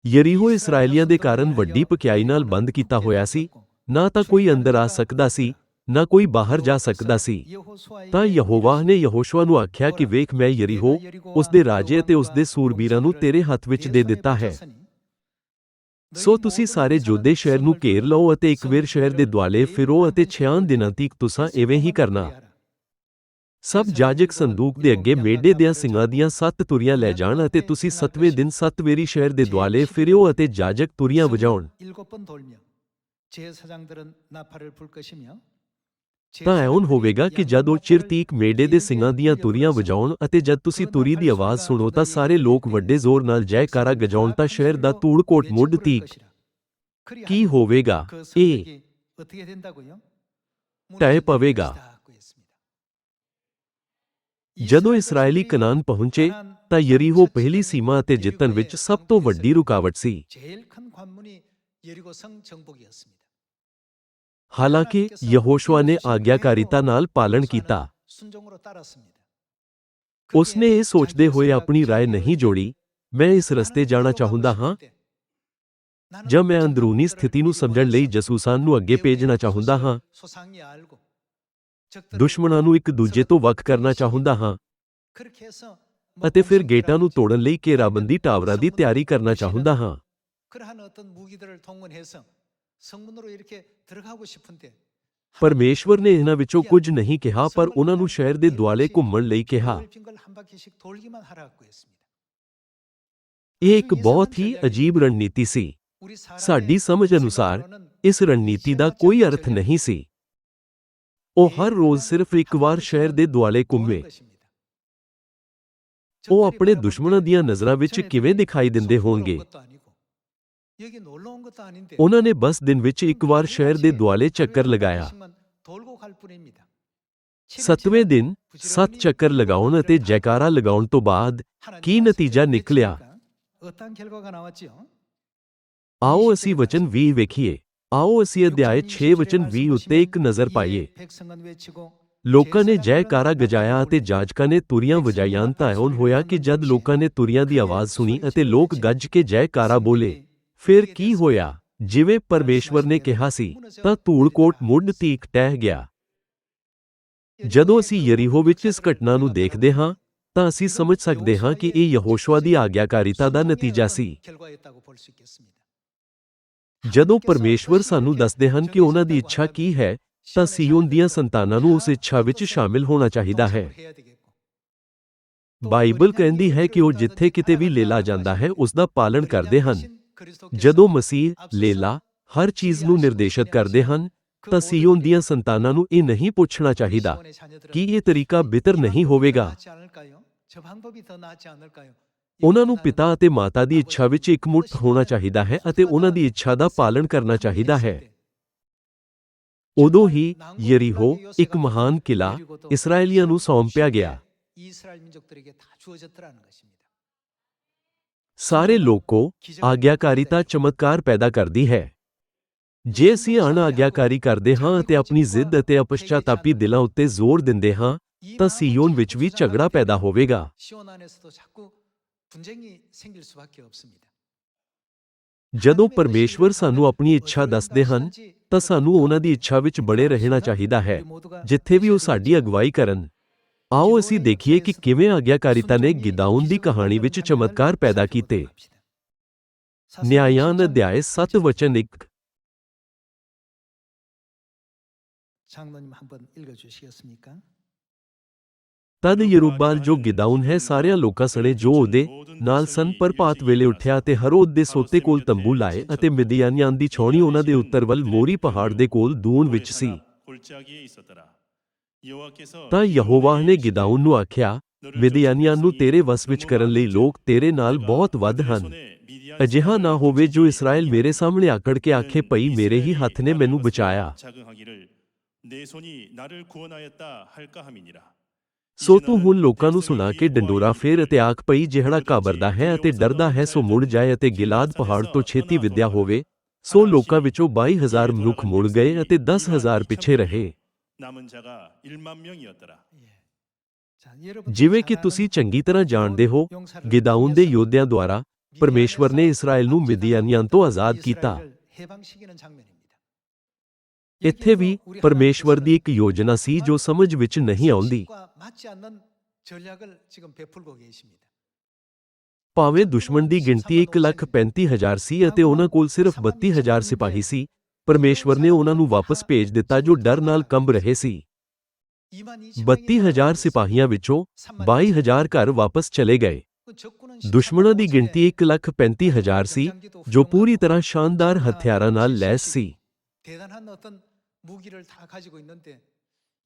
A: ਯਰੀਹੋ ਇਸرائیਲੀਆਂ ਦੇ ਕਾਰਨ ਵੱਡੀ ਪਕਿਆਈ ਨਾਲ ਬੰਦ ਕੀਤਾ ਹੋਇਆ ਸੀ ਨਾ ਤਾਂ ਕੋਈ ਅੰਦਰ ਆ ਸਕਦਾ ਸੀ ਨਾ ਕੋਈ ਬਾਹਰ ਜਾ ਸਕਦਾ ਸੀ। ਤਾਂ ਯਹੋਵਾਹ ਨੇ ਯਹੋਸ਼ੂਆ ਨੂੰ ਆਖਿਆ ਕਿ ਵੇਖ, ਮੈਂ ਯਰੀਹੋ ਉਸ ਦੇ ਰਾਜੇ ਅਤੇ ਉਸ ਦੇ ਸੂਰਬੀਰਾਂ ਨੂੰ ਤੇਰੇ ਹੱਥ ਵਿੱਚ ਦੇ ਦਿੱਤਾ ਹੈ। ਸੋ ਤੁਸੀਂ ਸਾਰੇ ਜੋਧੇ ਸ਼ਹਿਰ ਨੂੰ ਘੇਰ ਲਓ ਅਤੇ ਇੱਕ ਵੇਰ ਸ਼ਹਿਰ ਦੇ ਦੁਆਲੇ ਫਿਰੋ ਅਤੇ 6 ਦਿਨਾਂ ਤੀਕ ਤੁਸਾਂ ਐਵੇਂ ਹੀ ਕਰਨਾ। ਸਭ ਜਾਜਕ ਸੰਦੂਕ ਦੇ ਅੱਗੇ ਮੇਢੇ ਦਿਆਂ ਸਿੰਘਾਂ ਦੀਆਂ ਸੱਤ ਤੁਰੀਆਂ ਲੈ ਜਾਣ ਅਤੇ ਤੁਸੀਂ ਸੱਤਵੇਂ ਦਿਨ ਸੱਤਵੇਰੀ ਸ਼ਹਿਰ ਦੇ ਦੁਆਲੇ ਫਿਰਿਓ ਅਤੇ ਜਾਜਕ ਤੁਰੀਆਂ ਵਜਾਉਣ। ਤਾਂ ਐਉਂ ਹੋਵੇਗਾ ਕਿ ਜਦ ਉਹ ਚਿਰ ਤੀਕ ਦੇ ਸਿੰਘਾਂ ਦੀਆਂ ਤੁਰੀਆਂ ਵਜਾਉਣ ਅਤੇ ਜਦ ਤੁਸੀਂ ਤੁਰੀ ਦੀ ਆਵਾਜ਼ ਸੁਣੋ ਤਾਂ ਸਾਰੇ ਲੋਕ ਵੱਡੇ ਜ਼ੋਰ ਨਾਲ ਜੈਕਾਰਾ ਗਜਾਉਣ ਤਾਂ ਸ਼ਹਿਰ ਦਾ ਧੂੜ-ਕੋਟ ਮੁੱਢ ਤੀਕ। ਕੀ ਹੋਵੇਗਾ? ਇਹ ਢਹਿ ਪਵੇਗਾ। ਜਦੋਂ ਇਸਰਾਇਲੀ ਕਨਾਨ ਪਹੁੰਚੇ ਤਾਂ ਯਰੀਹੋ ਪਹਿਲੀ ਸੀਮਾ ਅਤੇ ਜਿੱਤਣ ਵਿੱਚ ਸਭ ਤੋਂ ਵੱਡੀ ਰੁਕਾਵਟ ਸੀ। ਹਾਲਾਂਕਿ ਯਹੋਸ਼ੂਆ ਨੇ ਆਗਿਆਕਾਰਿਤਾ ਨਾਲ ਪਾਲਣ ਕੀਤਾ। ਉਸਨੇ ਇਹ ਸੋਚਦੇ ਹੋਏ ਆਪਣੀ رائے ਨਹੀਂ ਜੋੜੀ, ਮੈਂ ਇਸ ਰਸਤੇ ਜਾਣਾ ਚਾਹੁੰਦਾ ਹਾਂ। ਜਦ ਮੈਂ ਅੰਦਰੂਨੀ ਸਥਿਤੀ ਨੂੰ ਸਮਝਣ ਲਈ ਜਸੂਸਾਂ ਨੂੰ ਅੱਗੇ ਭੇਜਣਾ ਚਾਹੁੰਦਾ ਹਾਂ। ਦੁਸ਼ਮਣਾਂ ਨੂੰ ਇੱਕ ਦੂਜੇ ਤੋਂ ਵੱਖ ਕਰਨਾ ਚਾਹੁੰਦਾ ਹਾਂ। ਅਤੇ ਫਿਰ ਗੇਟਾਂ ਨੂੰ ਤੋੜਨ ਲਈ ਘੇਰਾਬੰਦੀ ਟਾਵਰਾਂ ਦੀ ਤਿਆਰੀ ਕਰਨਾ ਚਾਹੁੰਦਾ ਹਾਂ। ਪਰਮੇਸ਼ਵਰ ਨੇ ਇਹਨਾਂ ਵਿੱਚੋਂ ਕੁਝ ਨਹੀਂ ਕਿਹਾ ਪਰ ਉਹਨਾਂ ਨੂੰ ਸ਼ਹਿਰ ਦੇ ਦੁਆਲੇ ਘੁੰਮਣ ਲਈ ਕਿਹਾ। ਇਹ ਇੱਕ ਬਹੁਤ ਹੀ ਅਜੀਬ ਰਣਨੀਤੀ ਸੀ। ਸਾਡੀ ਸਮਝ ਅਨੁਸਾਰ ਇਸ ਰਣਨੀਤੀ ਦਾ ਕੋਈ ਅਰਥ ਨਹੀਂ ਸੀ। ਉਹ ਹਰ ਰੋਜ਼ ਸਿਰਫ ਇੱਕ ਵਾਰ ਸ਼ਹਿਰ ਦੇ ਦੁਆਲੇ ਘੁੰਮੇ। ਉਹ ਆਪਣੇ ਦੁਸ਼ਮਣਾਂ ਦੀਆਂ ਨਜ਼ਰਾਂ ਵਿੱਚ ਕਿਵੇਂ ਦਿਖਾਈ ਦਿੰਦੇ ਹੋਣਗੇ? ਉਹਨਾਂ ਨੇ ਬਸ ਦਿਨ ਵਿੱਚ ਇੱਕ ਵਾਰ ਸ਼ਹਿਰ ਦੇ ਦੁਆਲੇ ਚੱਕਰ ਲਗਾਇਆ ਸੱਤਵੇਂ ਦਿਨ ਸੱਤ ਚੱਕਰ ਲਗਾਉਣ ਅਤੇ ਜੈਕਾਰਾ ਲਗਾਉਣ ਤੋਂ ਬਾਅਦ ਕੀ ਨਤੀਜਾ ਨਿਕਲਿਆ ਆਓ ਅਸੀਂ ਵਚਨ 20 ਵੇਖੀਏ ਆਓ ਅਸੀਂ ਅਧਿਆਇ 6 ਵਚਨ 20 ਉੱਤੇ ਇੱਕ ਨਜ਼ਰ ਪਾਈਏ ਲੋਕਾਂ ਨੇ ਜੈਕਾਰਾ ਗਜਾਇਆ ਅਤੇ ਜਾਜਕਾਂ ਨੇ ਤੁਰੀਆਂ ਵਜਾਈਆਂ ਤਾਂ ਇਉਂ ਹੋਇਆ ਕਿ ਜਦ ਲੋਕਾਂ ਨੇ ਤੁਰੀਆਂ ਦੀ ਆਵਾਜ਼ ਸੁਣੀ ਅਤੇ ਲੋਕ ਗੱਜ ਕੇ ਜੈਕਾਰਾ ਬੋਲੇ ਫਿਰ ਕੀ ਹੋਇਆ? ਜਿਵੇਂ ਪਰਮੇਸ਼ਵਰ ਨੇ ਕਿਹਾ ਸੀ, ਤਾਂ ਧੂੜ-ਕੋਟ ਮੁੱਢ ਤੀਕ ਟਹਿ ਗਿਆ। ਜਦੋਂ ਅਸੀਂ ਯਰੀਹੋ ਵਿੱਚ ਇਸ ਘਟਨਾ ਨੂੰ ਦੇਖਦੇ ਹਾਂ, ਤਾਂ ਅਸੀਂ ਸਮਝ ਸਕਦੇ ਹਾਂ ਕਿ ਇਹ ਯਹੋਸ਼ੂਆ ਦੀ ਆਗਿਆਕਾਰੀਤਾ ਦਾ ਨਤੀਜਾ ਸੀ। ਜਦੋਂ ਪਰਮੇਸ਼ਵਰ ਸਾਨੂੰ ਦੱਸਦੇ ਹਨ ਕਿ ਉਹਨਾਂ ਦੀ ਇੱਛਾ ਕੀ ਹੈ, ਤਾਂ ਸੀਓਨ ਦੀਆਂ ਸੰਤਾਨਾਂ ਨੂੰ ਉਸ ਇੱਛਾ ਵਿੱਚ ਸ਼ਾਮਿਲ ਹੋਣਾ ਚਾਹੀਦਾ ਹੈ। ਬਾਈਬਲ ਕਹਿੰਦੀ ਹੈ ਕਿ ਉਹ ਜਿੱਥੇ ਕਿਤੇ ਵੀ ਲੇਲਾ ਜਾਂਦਾ ਹੈ, ਉਸ ਦਾ ਪਾਲਣ ਕਰਦੇ ਹਨ। ਜਦੋਂ ਮਸੀਹ ਲੇਲਾ ਹਰ ਚੀਜ਼ ਨੂੰ ਨਿਰਦੇਸ਼ਿਤ ਕਰਦੇ ਹਨ ਤਾਂ ਸੀਯੋਨ ਦੀਆਂ ਸੰਤਾਨਾਂ ਨੂੰ ਇਹ ਨਹੀਂ ਪੁੱਛਣਾ ਚਾਹੀਦਾ ਕਿ ਇਹ ਤਰੀਕਾ ਬਿਹਤਰ ਨਹੀਂ ਹੋਵੇਗਾ। ਉਹਨਾਂ ਨੂੰ ਪਿਤਾ ਅਤੇ ਮਾਤਾ ਦੀ ਇੱਛਾ ਵਿੱਚ ਇਕਮੁੱਠ ਹੋਣਾ ਚਾਹੀਦਾ ਹੈ ਅਤੇ ਉਹਨਾਂ ਦੀ ਇੱਛਾ ਦਾ ਪਾਲਣ ਕਰਨਾ ਚਾਹੀਦਾ ਹੈ। ਉਦੋਂ ਹੀ ਯਰੀਹੋ ਇੱਕ ਮਹਾਨ ਕਿਲਾ ਇਸਰਾਏਲੀਆਂ ਨੂੰ ਸੌਂਪਿਆ ਗਿਆ। ਸਾਰੇ ਲੋਕੋ ਆਗਿਆਕਾਰੀਤਾ ਚਮਤਕਾਰ ਪੈਦਾ ਕਰਦੀ ਹੈ। ਜੇ ਅਸੀਂ ਅਣ ਆਗਿਆਕਾਰੀ ਕਰਦੇ ਹਾਂ ਅਤੇ ਆਪਣੀ ਜ਼ਿੱਦ ਅਤੇ ਅਪਸ਼ਚਾਤਾਪੀ ਦਿਲਾਂ ਉੱਤੇ ਜ਼ੋਰ ਦਿੰਦੇ ਹਾਂ, ਤਾਂ ਸੀਯੋਨ ਵਿੱਚ ਵੀ ਝਗੜਾ ਪੈਦਾ ਹੋਵੇਗਾ। ਜਦੋਂ ਪਰਮੇਸ਼ਵਰ ਸਾਨੂੰ ਆਪਣੀ ਇੱਛਾ ਦੱਸਦੇ ਹਨ, ਤਾਂ ਸਾਨੂੰ ਉਹਨਾਂ ਦੀ ਇੱਛਾ ਵਿੱਚ ਬੜੇ ਰਹਿਣਾ ਚਾਹੀਦਾ ਹੈ, ਜਿੱਥੇ ਵੀ ਉਹ ਸਾਡੀ ਅਗਵਾਈ ਕਰਨ। ਆਓ ਅਸੀਂ ਦੇਖੀਏ ਕਿ ਕਿਵੇਂ ਆਗਿਆਕਾਰੀਤਾ ਨੇ ਗਿਦਾਉਨ ਦੀ ਕਹਾਣੀ ਵਿੱਚ ਚਮਤਕਾਰ ਪੈਦਾ ਕੀਤੇ ਨਿਆਇਆਨ ਅਧਿਆਇ 7 ਵਚਨ 1
B: 장로님 한번 읽어 주시겠습니까?
A: ਤਦ ਯਰੂਬਾਲ ਜੋ ਗਿਦਾਉਨ ਹੈ ਸਾਰਿਆਂ ਲੋਕਾਂ ਸਣੇ ਜੋ ਉਹਦੇ ਨਾਲ ਸਨ ਪ੍ਰਭਾਤ ਵੇਲੇ ਉੱਠਿਆ ਤੇ ਹਰੋਦ ਦੇ ਸੋਤੇ ਕੋਲ ਤੰਬੂ ਲਾਏ ਅਤੇ ਮਿਦੀਆਨੀਆਂ ਦੀ ਛਾਉਣੀ ਉਹਨਾਂ ਦੇ ਉੱਤਰ ਵੱਲ ਮੋਰੀ ਪਹਾੜ ਦੇ ਕੋਲ ਦੂਨ ਵਿੱਚ ਸੀ
C: 골짜기에 있었더라.
A: ਤਾਂ ਯਹੋਵਾਹ ਨੇ ਗਿਦਾਉਨ ਨੂੰ ਆਖਿਆ ਮਿਦਿਆਨੀਆਂ ਨੂੰ ਤੇਰੇ ਵਸ ਵਿੱਚ ਕਰਨ ਲਈ ਲੋਕ ਤੇਰੇ ਨਾਲ ਬਹੁਤ ਵੱਧ ਹਨ। ਅਜਿਹਾ ਨਾ ਹੋਵੇ ਜੋ ਇਸਰਾਇਲ ਮੇਰੇ ਸਾਹਮਣੇ ਆਕੜ ਕੇ ਆਖੇ ਭਈ ਮੇਰੇ ਹੀ ਹੱਥ ਨੇ ਮੈਨੂੰ ਬਚਾਇਆ। ਸੋ ਤੂੰ ਹੁਣ ਲੋਕਾਂ ਨੂੰ ਸੁਣਾ ਕੇ ਡੰਡੋਰਾ ਫੇਰ ਅਤੇ ਆਖ ਪਈ ਜਿਹੜਾ ਘਾਬਰਦਾ ਹੈ ਅਤੇ ਡਰਦਾ ਹੈ ਸੋ ਮੁੜ ਜਾਏ ਅਤੇ ਗਿਲਾਦ ਪਹਾੜ ਤੋਂ ਛੇਤੀ ਵਿਦਿਆ ਹੋਵੇ। ਸੋ ਲੋਕਾਂ ਵਿੱਚੋਂ 22000 ਮਨੁੱਖ ਮੁੜ ਗਏ ਅਤੇ 10000 ਪਿੱਛੇ ਰਹੇ ਜਿਵੇਂ ਕਿ ਤੁਸੀਂ ਚੰਗੀ ਤਰ੍ਹਾਂ ਜਾਣਦੇ ਹੋ ਗਿਦਾਊਨ ਦੇ ਯੋਧਿਆਂ ਦੁਆਰਾ ਪਰਮੇਸ਼ਵਰ ਨੇ ਇਸਰਾਇਲ ਨੂੰ ਮਿਦੀਨੀਆਂ ਤੋਂ ਆਜ਼ਾਦ ਕੀਤਾ ਇੱਥੇ ਵੀ ਪਰਮੇਸ਼ਵਰ ਦੀ ਇੱਕ ਯੋਜਨਾ ਸੀ ਜੋ ਸਮਝ ਵਿੱਚ ਨਹੀਂ ਆਉਂਦੀ ਭਾਵੇਂ ਦੁਸ਼ਮਣ ਦੀ ਗਿਣਤੀ 1,35,000 ਸੀ ਅਤੇ ਉਹਨਾਂ ਕੋਲ ਸਿਰਫ 32000 ਸਿਪਾਹੀ ਸੀ ਪਰਮੇਸ਼ਵਰ ਨੇ ਉਹਨਾਂ ਨੂੰ ਵਾਪਸ ਭੇਜ ਦਿੱਤਾ ਜੋ ਡਰ ਨਾਲ ਕੰਬ ਰਹੇ ਸੀ। 32000 ਸਿਪਾਹੀਆਂ ਵਿੱਚੋਂ 22000 ਘਰ ਵਾਪਸ ਚਲੇ ਗਏ। ਦੁਸ਼ਮਣਾਂ ਦੀ ਗਿਣਤੀ 135000 ਸੀ, ਜੋ ਪੂਰੀ ਤਰ੍ਹਾਂ ਸ਼ਾਨਦਾਰ ਹਥਿਆਰਾਂ ਨਾਲ ਲੈਸ ਸੀ।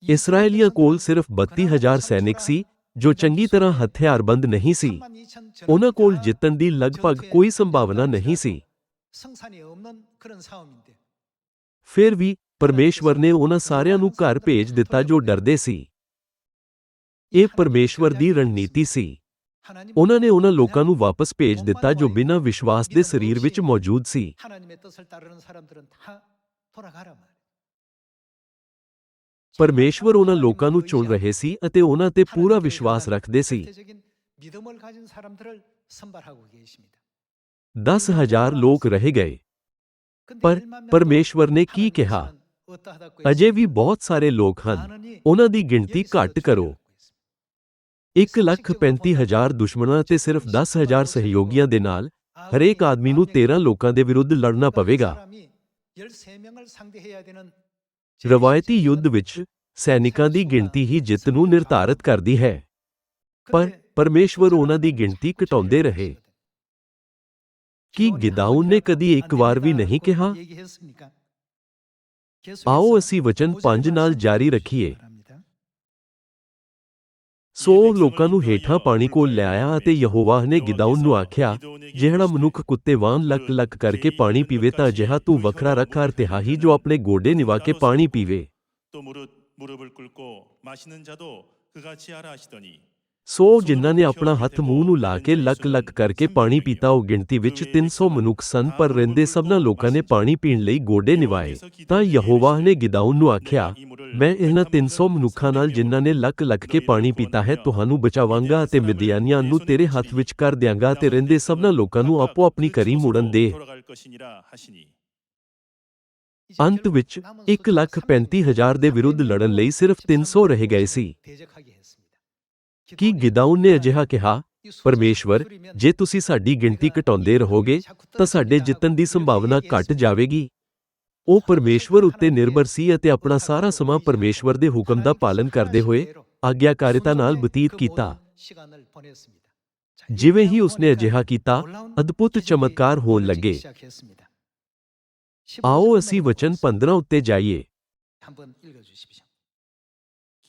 A: ਇਸرائیਲੀਆਂ ਕੋਲ ਸਿਰਫ 32000 ਸੈਨਿਕ ਸੀ, ਜੋ ਚੰਗੀ ਤਰ੍ਹਾਂ ਹਥਿਆਰਬੰਦ ਨਹੀਂ ਸੀ। ਉਹਨਾਂ ਕੋਲ ਜਿੱਤਣ ਦੀ ਲਗਭਗ ਕੋਈ ਸੰਭਾਵਨਾ ਨਹੀਂ ਸੀ। ਫਿਰ ਵੀ ਪਰਮੇਸ਼ਵਰ ਨੇ ਉਹਨਾਂ ਸਾਰਿਆਂ ਨੂੰ ਘਰ ਭੇਜ ਦਿੱਤਾ ਜੋ ਡਰਦੇ ਸੀ। ਇਹ ਪਰਮੇਸ਼ਵਰ ਦੀ ਰਣਨੀਤੀ ਸੀ। ਉਹਨਾਂ ਨੇ ਉਹਨਾਂ ਲੋਕਾਂ ਨੂੰ ਵਾਪਸ ਭੇਜ ਦਿੱਤਾ ਜੋ ਬਿਨਾਂ ਵਿਸ਼ਵਾਸ ਦੇ ਸਰੀਰ ਵਿੱਚ ਮੌਜੂਦ ਸੀ। ਪਰਮੇਸ਼ਵਰ ਉਹਨਾਂ ਲੋਕਾਂ ਨੂੰ ਚੁਣ ਰਹੇ ਸੀ ਅਤੇ ਉਹਨਾਂ ਤੇ ਪੂਰਾ ਵਿਸ਼ਵਾਸ ਰੱਖਦੇ ਸੀ। 10000 ਲੋਕ ਰਹਿ ਗਏ। ਪਰ ਪਰਮੇਸ਼ਵਰ ਨੇ ਕੀ ਕਿਹਾ? ਅਜੇ ਵੀ ਬਹੁਤ ਸਾਰੇ ਲੋਕ ਹਨ। ਉਹਨਾਂ ਦੀ ਗਿਣਤੀ ਘੱਟ ਕਰੋ। 135000 ਦੁਸ਼ਮਣਾਂ ਤੇ ਸਿਰਫ 10000 ਸਹਿਯੋਗੀਆਂ ਦੇ ਨਾਲ ਹਰੇਕ ਆਦਮੀ ਨੂੰ 13 ਲੋਕਾਂ ਦੇ ਵਿਰੁੱਧ ਲੜਨਾ ਪਵੇਗਾ। ਰਵਾਇਤੀ ਯੁੱਧ ਵਿੱਚ ਸੈਨਿਕਾਂ ਦੀ ਗਿਣਤੀ ਹੀ ਜਿੱਤ ਨੂੰ ਨਿਰਧਾਰਤ ਕਰਦੀ ਹੈ। ਪਰ ਪਰਮੇਸ਼ਵਰ ਉਹਨਾਂ ਦੀ ਗਿਣਤੀ ਘਟਾਉਂਦੇ ਰਹੇ। ਕੀ ਗਿਦਾਉਨ ਨੇ ਕਦੀ ਇੱਕ ਵਾਰ ਵੀ ਨਹੀਂ ਕਿਹਾ ਆਓ ਅਸੀਂ ਵਚਨ 5 ਨਾਲ ਜਾਰੀ ਰੱਖੀਏ ਸੋ ਉਹ ਲੋਕਾਂ ਨੂੰ ਹੇਠਾਂ ਪਾਣੀ ਕੋਲ ਲਿਆਇਆ ਅਤੇ ਯਹੋਵਾਹ ਨੇ ਗਿਦਾਉਨ ਨੂੰ ਆਖਿਆ ਜਿਹੜਾ ਮਨੁੱਖ ਕੁੱਤੇ ਵਾਂਗ ਲੱਕ ਲੱਕ ਕਰਕੇ ਪਾਣੀ ਪੀਵੇ ਤਾਂ ਅਜਿਹਾ ਤੂੰ ਵੱਖਰਾ ਰੱਖ ਹਰ ਤਿਹਾਈ ਜੋ ਆਪਣੇ ਗੋਡੇ ਨਿਵਾ ਕੇ ਪਾਣੀ ਪੀਵੇ
C: 또 무릇 무릎을 꿇고 마시는 자도 그같이 하라 하시더니
A: ਸੋ ਜਿਨ੍ਹਾਂ ਨੇ ਆਪਣਾ ਹੱਥ ਮੂੰਹ ਨੂੰ ਲਾ ਕੇ ਲੱਕ ਲੱਕ ਕਰਕੇ ਪਾਣੀ ਪੀਤਾ, ਉਹ ਗਿਣਤੀ ਵਿੱਚ 300 ਮਨੁੱਖ ਸਨ, ਪਰ ਰਹਿੰਦੇ ਸਭਨਾਂ ਲੋਕਾਂ ਨੇ ਪਾਣੀ ਪੀਣ ਲਈ ਗੋਡੇ ਨਿਵਾਏ। ਤਾਂ ਯਹੋਵਾਹ ਨੇ ਗਿਦਾਉਨ ਨੂੰ ਆਖਿਆ, ਮੈਂ ਇਹਨਾਂ 300 ਮਨੁੱਖਾਂ ਨਾਲ ਜਿਨ੍ਹਾਂ ਨੇ ਲੱਕ ਲੱਕ ਕੇ ਪਾਣੀ ਪੀਤਾ ਹੈ, ਤੁਹਾਨੂੰ ਬਚਾਵਾਂਗਾ ਅਤੇ ਮਿਦਿਆਨੀਆਂ ਨੂੰ ਤੇਰੇ ਹੱਥ ਵਿੱਚ ਕਰ ਦਿਆਂਗਾ ਤੇ ਰਹਿੰਦੇ ਸਭਨਾਂ ਲੋਕਾਂ ਨੂੰ ਆਪੋ ਆਪਣੀ ਕਰੀ ਮੁੜਨ ਦੇ। ਅੰਤ ਵਿੱਚ 1 ਲੱਖ 35000 ਦੇ ਵਿਰੁੱਧ ਲੜਨ ਲਈ ਸਿਰਫ 300 ਰਹਿ ਗਏ ਸੀ। ਕੀ ਗਿਦਾਉਨ ਨੇ ਅਜਿਹਾ ਕਿਹਾ? ਪਰਮੇਸ਼ਵਰ, ਜੇ ਤੁਸੀਂ ਸਾਡੀ ਗਿਣਤੀ ਘਟਾਉਂਦੇ ਰਹੋਗੇ, ਤਾਂ ਸਾਡੇ ਜਿੱਤਣ ਦੀ ਸੰਭਾਵਨਾ ਘਟ ਜਾਵੇਗੀ। ਉਹ ਪਰਮੇਸ਼ਵਰ ਉੱਤੇ ਨਿਰਭਰ ਸੀ ਅਤੇ ਆਪਣਾ ਸਾਰਾ ਸਮਾਂ ਪਰਮੇਸ਼ਵਰ ਦੇ ਹੁਕਮ ਦਾ ਪਾਲਨ ਕਰਦੇ ਹੋਏ ਆਗਿਆਕਾਰਿਤਾ ਨਾਲ ਬਤੀਤ ਕੀਤਾ। ਜਿਵੇਂ ਹੀ ਉਸਨੇ ਅਜਿਹਾ ਕੀਤਾ, ਅਦਭੁਤ ਚਮਤਕਾਰ ਹੋਣ ਲੱਗੇ। ਆਓ ਅਸੀਂ ਵਚਨ 15 ਉੱਤੇ ਜਾਈਏ।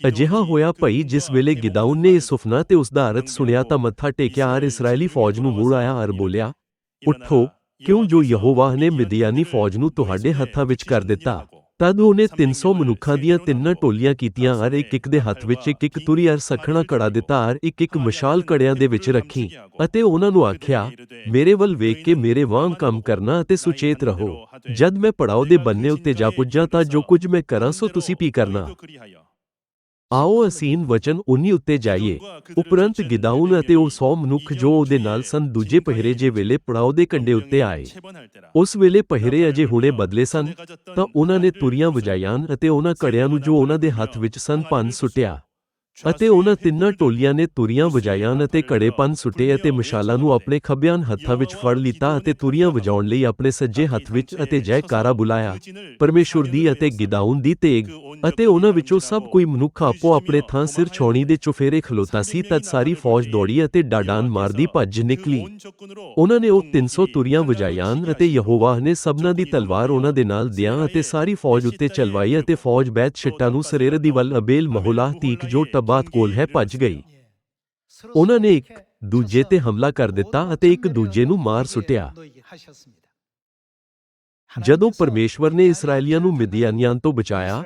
A: ਅਜਿਹਾ ਹੋਇਆ ਭਈ ਜਿਸ ਵੇਲੇ ਗਿਦਾਉਨ ਨੇ ਇਹ ਸੁਪਨਾ ਤੇ ਉਸ ਦਾ ਅਰਥ ਸੁਣਿਆ ਤਾਂ ਮੱਥਾ ਟੇਕਿਆ ਆਰ ਇਸرائیਲੀ ਫੌਜ ਨੂੰ ਮੂੜ ਆਇਆ ਅਰ ਬੋਲਿਆ, ਉਠੋ, ਕਿਉਂ ਜੋ ਯਹੋਵਾਹ ਨੇ ਮਿਦੀਆਨੀ ਫੌਜ ਨੂੰ ਤੁਹਾਡੇ ਹੱਥਾਂ ਵਿੱਚ ਕਰ ਦਿੱਤਾ, ਤਦ ਉਹਨੇ 300 ਮਨੁੱਖਾਂ ਦੀਆਂ ਤਿੰਨ ਟੋਲੀਆਂ ਕੀਤੀਆਂ ਹਰ ਇੱਕ ਇੱਕ ਦੇ ਹੱਥ ਵਿੱਚ ਇੱਕ ਇੱਕ ਤੁਰੀ ਅਰ ਸਖਣਾ ਕੜਾ ਦਿੱਤਾ ਹਰ ਇੱਕ ਇੱਕ ਮਸ਼ਾਲ ਕੜਿਆਂ ਦੇ ਵਿੱਚ ਰੱਖੀ ਅਤੇ ਉਹਨਾਂ ਨੂੰ ਆਖਿਆ, ਮੇਰੇ ਵੱਲ ਵੇਖ ਕੇ ਮੇਰੇ ਵਾਂਗ ਕੰਮ ਕਰਨਾ ਅਤੇ ਸੁਚੇਤ ਰਹੋ, ਜਦ ਮੈਂ ਪੜਾਓ ਦੇ ਬੰਨੇ ਉੱਤੇ ਜਾ ਪੁੱਜਾਂ ਤਾਂ ਜੋ ਕੁਝ ਮੈਂ ਕਰਾਂ ਸੋ ਤੁਸੀਂ ਵੀ ਕਰਨਾ। ਆਓ ਅਸੀਨ ਵਚਨ 19 ਉੱਤੇ ਜਾਈਏ। ਉਪਰੰਤ ਗਿਦਾਉਨ ਅਤੇ ਉਹ 100 ਮਨੁੱਖ ਜੋ ਉਹਦੇ ਨਾਲ ਸਨ, ਦੂਜੇ ਪਹਿਰੇ ਜੇ ਵੇਲੇ ਪੜਾਓ ਦੇ ਕੰਡੇ ਉੱਤੇ ਆਏ। ਉਸ ਵੇਲੇ ਪਹਿਰੇ ਅਜੇ ਹੁਣੇ ਬਦਲੇ ਸਨ, ਤਾਂ ਉਹਨਾਂ ਨੇ ਤੁਰੀਆਂ ਵਜਾਈਆਂ ਅਤੇ ਉਹਨਾਂ ਘੜਿਆਂ ਨੂੰ ਜੋ ਉਹਨਾਂ ਦੇ ਹੱਥ ਵਿੱਚ ਸਨ, ਭੰਨ ਸੁੱਟਿਆ। ਅਤੇ ਉਹਨਾਂ ਤਿੰਨਾਂ ਟੋਲੀਆਂ ਨੇ ਤੁਰੀਆਂ ਵਜਾਈਆਂ ਅਤੇ ਘੜੇਪਨ ਸੁੱਟੇ ਅਤੇ ਮਸ਼ਾਲਾਂ ਨੂੰ ਆਪਣੇ ਖੱਬਿਆਂ ਹੱਥਾਂ ਵਿੱਚ ਫੜ ਲਿੱਤਾ ਅਤੇ ਤੁਰੀਆਂ ਵਜਾਉਣ ਲਈ ਆਪਣੇ ਸੱਜੇ ਹੱਥ ਵਿੱਚ ਅਤੇ ਜੈਕਾਰਾ ਬੁਲਾਇਆ। ਪਰਮੇਸ਼ੁਰ ਦੀ ਅਤੇ ਗਿਦਾਉਨ ਦੀ ਤੇਗ ਅਤੇ ਉਹਨਾਂ ਵਿੱਚੋਂ ਸਭ ਕੋਈ ਮਨੁੱਖ ਆਪੋ ਆਪਣੇ ਥਾਂ ਸਿਰ ਛਾਉਣੀ ਦੇ ਚੁਫੇਰੇ ਖਲੋਤਾ ਸੀ, ਤਦ ਸਾਰੀ ਫੌਜ ਦੌੜੀ ਅਤੇ ਡਾਡਾਨ ਮਾਰਦੀ ਭੱਜ ਨਿਕਲੀ। ਉਹਨਾਂ ਨੇ ਉਹ 300 ਤੁਰੀਆਂ ਵਜਾਈਆਂ ਅਤੇ ਯਹੋਵਾਹ ਨੇ ਸਭਨਾਂ ਦੀ ਤਲਵਾਰ ਉਹਨਾਂ ਦੇ ਨਾਲ ਦਿਆਂ ਅਤੇ ਸਾਰੀ ਫੌਜ ਉੱਤੇ ਚਲਵਾਈ ਅਤੇ ਫੌਜ ਬੈਤ ਸ਼ਿੱਟਾ ਨੂੰ ਸਰੇਰ ਦੀ ਵੱਲ ਅਬੇਲ ਮਹੋਲਾ ਤੀਕ ਜੋ ਟਬਾਤ ਕੋਲ ਹੈ ਭੱਜ ਗਈ ਉਹਨਾਂ ਨੇ ਇੱਕ ਦੂਜੇ ਤੇ ਹਮਲਾ ਕਰ ਦਿੱਤਾ ਅਤੇ ਇੱਕ ਦੂਜੇ ਨੂੰ ਮਾਰ ਸੁੱਟਿਆ ਜਦੋਂ ਪਰਮੇਸ਼ਵਰ ਨੇ ਇਸਰਾਏਲੀਆਂ ਨੂੰ ਮਿਦੀਆਨੀਆਂ ਤੋਂ ਬਚਾਇਆ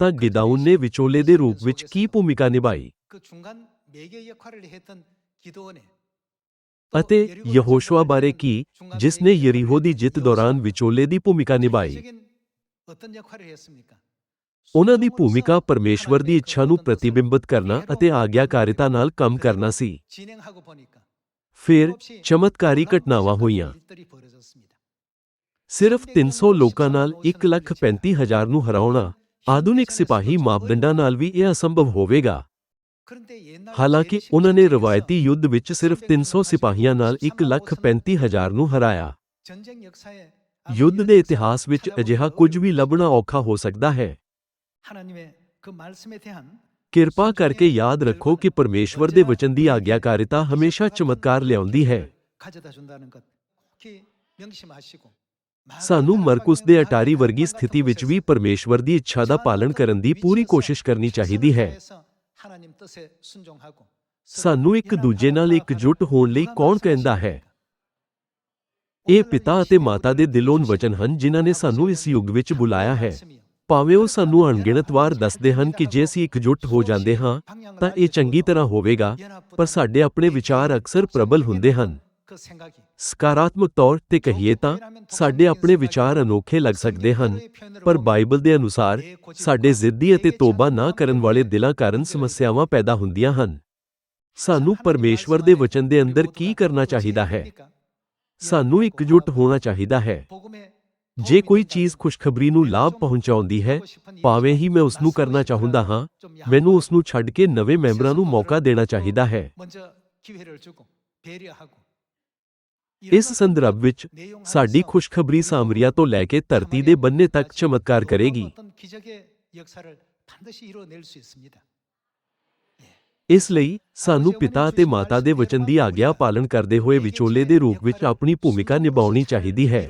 A: ਤਾਂ ਗਿਦਾਉਨ ਨੇ ਵਿਚੋਲੇ ਦੇ ਰੂਪ ਵਿੱਚ ਕੀ ਭੂਮਿਕਾ ਨਿਭਾਈ ਅਤੇ ਯਹੋਸ਼ੂਆ ਬਾਰੇ ਕੀ ਜਿਸ ਨੇ ਯਰੀਹੋ ਦੀ ਜਿੱਤ ਦੌਰਾਨ ਵਿਚੋਲੇ ਦੀ ਭੂਮਿਕਾ ਨਿਭਾਈ ਉਹਨਾਂ ਦੀ ਭੂਮਿਕਾ ਪਰਮੇਸ਼ਵਰ ਦੀ ਇੱਛਾ ਨੂੰ ਪ੍ਰਤੀਬਿੰਬਤ ਕਰਨਾ ਅਤੇ ਆਗਿਆਕਾਰਿਤਾ ਨਾਲ ਕੰਮ ਕਰਨਾ ਸੀ। ਫਿਰ ਚਮਤਕਾਰੀ ਘਟਨਾਵਾਂ ਹੋਈਆਂ। ਸਿਰਫ 300 ਲੋਕਾਂ ਨਾਲ 135000 ਨੂੰ ਹਰਾਉਣਾ ਆਧੁਨਿਕ ਸਿਪਾਹੀ ਮਾਪਦੰਡਾਂ ਨਾਲ ਵੀ ਇਹ ਅਸੰਭਵ ਹੋਵੇਗਾ। ਹਾਲਾਂਕਿ ਉਹਨਾਂ ਨੇ ਰਵਾਇਤੀ ਯੁੱਧ ਵਿੱਚ ਸਿਰਫ 300 ਸਿਪਾਹੀਆਂ ਨਾਲ 135000 ਨੂੰ ਹਰਾਇਆ। ਯੁੱਧ ਦੇ ਇਤਿਹਾਸ ਵਿੱਚ ਅਜਿਹਾ ਕੁਝ ਵੀ ਲੱਭਣਾ ਔਖਾ ਹੋ ਸਕਦਾ ਹੈ। ਕਿਰਪਾ ਕਰਕੇ ਯਾਦ ਰੱਖੋ ਕਿ ਪਰਮੇਸ਼ਵਰ ਦੇ ਵਚਨ ਦੀ ਆਗਿਆਕਾਰਿਤਾ ਹਮੇਸ਼ਾ ਚਮਤਕਾਰ ਲਿਆਉਂਦੀ ਹੈ। ਸਾਨੂੰ ਮਰਕੁਸ ਦੇ ਅਟਾਰੀ ਵਰਗੀ ਸਥਿਤੀ ਵਿੱਚ ਵੀ ਪਰਮੇਸ਼ਵਰ ਦੀ ਇੱਛਾ ਦਾ ਪਾਲਣ ਕਰਨ ਦੀ ਪੂਰੀ ਕੋਸ਼ਿਸ਼ ਕਰਨੀ ਚਾਹੀਦੀ ਹੈ। ਸਾਨੂੰ ਇੱਕ ਦੂਜੇ ਨਾਲ ਇਕਜੁੱਟ ਹੋਣ ਲਈ ਕੌਣ ਕਹਿੰਦਾ ਹੈ? ਇਹ ਪਿਤਾ ਅਤੇ ਮਾਤਾ ਦੇ ਦਿਲੋਂ ਵਚਨ ਹਨ ਜਿਨ੍ਹਾਂ ਨੇ ਸਾਨੂੰ ਇਸ ਯੁੱਗ ਵਿੱਚ ਬੁਲਾਇਆ ਹੈ। ਭਾਵੇਂ ਉਹ ਸਾਨੂੰ ਅਣਗਿਣਤ ਵਾਰ ਦੱਸਦੇ ਹਨ ਕਿ ਜੇ ਅਸੀਂ ਇਕਜੁੱਟ ਹੋ ਜਾਂਦੇ ਹਾਂ, ਤਾਂ ਇਹ ਚੰਗੀ ਤਰ੍ਹਾਂ ਹੋਵੇਗਾ, ਪਰ ਸਾਡੇ ਆਪਣੇ ਵਿਚਾਰ ਅਕਸਰ ਪ੍ਰਬਲ ਹੁੰਦੇ ਹਨ। ਸਕਾਰਾਤਮਕ ਤੌਰ ਤੇ ਕਹੀਏ ਤਾਂ, ਸਾਡੇ ਆਪਣੇ ਵਿਚਾਰ ਅਨੋਖੇ ਲੱਗ ਸਕਦੇ ਹਨ, ਪਰ ਬਾਈਬਲ ਦੇ ਅਨੁਸਾਰ, ਸਾਡੇ ਜ਼ਿੱਦੀ ਅਤੇ ਤੋਬਾ ਨਾ ਕਰਨ ਵਾਲੇ ਦਿਲਾਂ ਕਾਰਨ ਸਮੱਸਿਆਵਾਂ ਪੈਦਾ ਹੁੰਦੀਆਂ ਹਨ। ਸਾਨੂੰ ਪਰਮੇਸ਼ਵਰ ਦੇ ਵਚਨ ਦੇ ਅੰਦਰ ਕੀ ਕਰਨਾ ਚਾਹੀਦਾ ਹੈ? ਸਾਨੂੰ ਇਕਜੁੱਟ ਹੋਣਾ ਚਾਹੀਦਾ ਹੈ। ਜੇ ਕੋਈ ਚੀਜ਼ ਖੁਸ਼ਖਬਰੀ ਨੂੰ ਲਾਭ ਪਹੁੰਚਾਉਂਦੀ ਹੈ, ਭਾਵੇਂ ਹੀ ਮੈਂ ਉਸ ਨੂੰ ਕਰਨਾ ਚਾਹੁੰਦਾ ਹਾਂ, ਮੈਨੂੰ ਉਸ ਨੂੰ ਛੱਡ ਕੇ ਨਵੇਂ ਮੈਂਬਰਾਂ ਨੂੰ ਮੌਕਾ ਦੇਣਾ ਚਾਹੀਦਾ ਹੈ। ਇਸ ਸੰਦਰਭ ਵਿੱਚ ਸਾਡੀ ਖੁਸ਼ਖਬਰੀ ਸਾਮਰੀਆ ਤੋਂ ਲੈ ਕੇ ਧਰਤੀ ਦੇ ਬੰਨੇ ਤੱਕ ਚਮਤਕਾਰ ਕਰੇਗੀ। ਇਸ ਲਈ ਸਾਨੂੰ ਪਿਤਾ ਅਤੇ ਮਾਤਾ ਦੇ ਵਚਨ ਦੀ ਆਗਿਆ ਪਾਲਣ ਕਰਦੇ ਹੋਏ ਵਿਚੋਲੇ ਦੇ ਰੂਪ ਵਿੱਚ ਆਪਣੀ ਭੂਮਿਕਾ ਨਿਭਾਉਣੀ ਚਾਹੀਦੀ ਹੈ।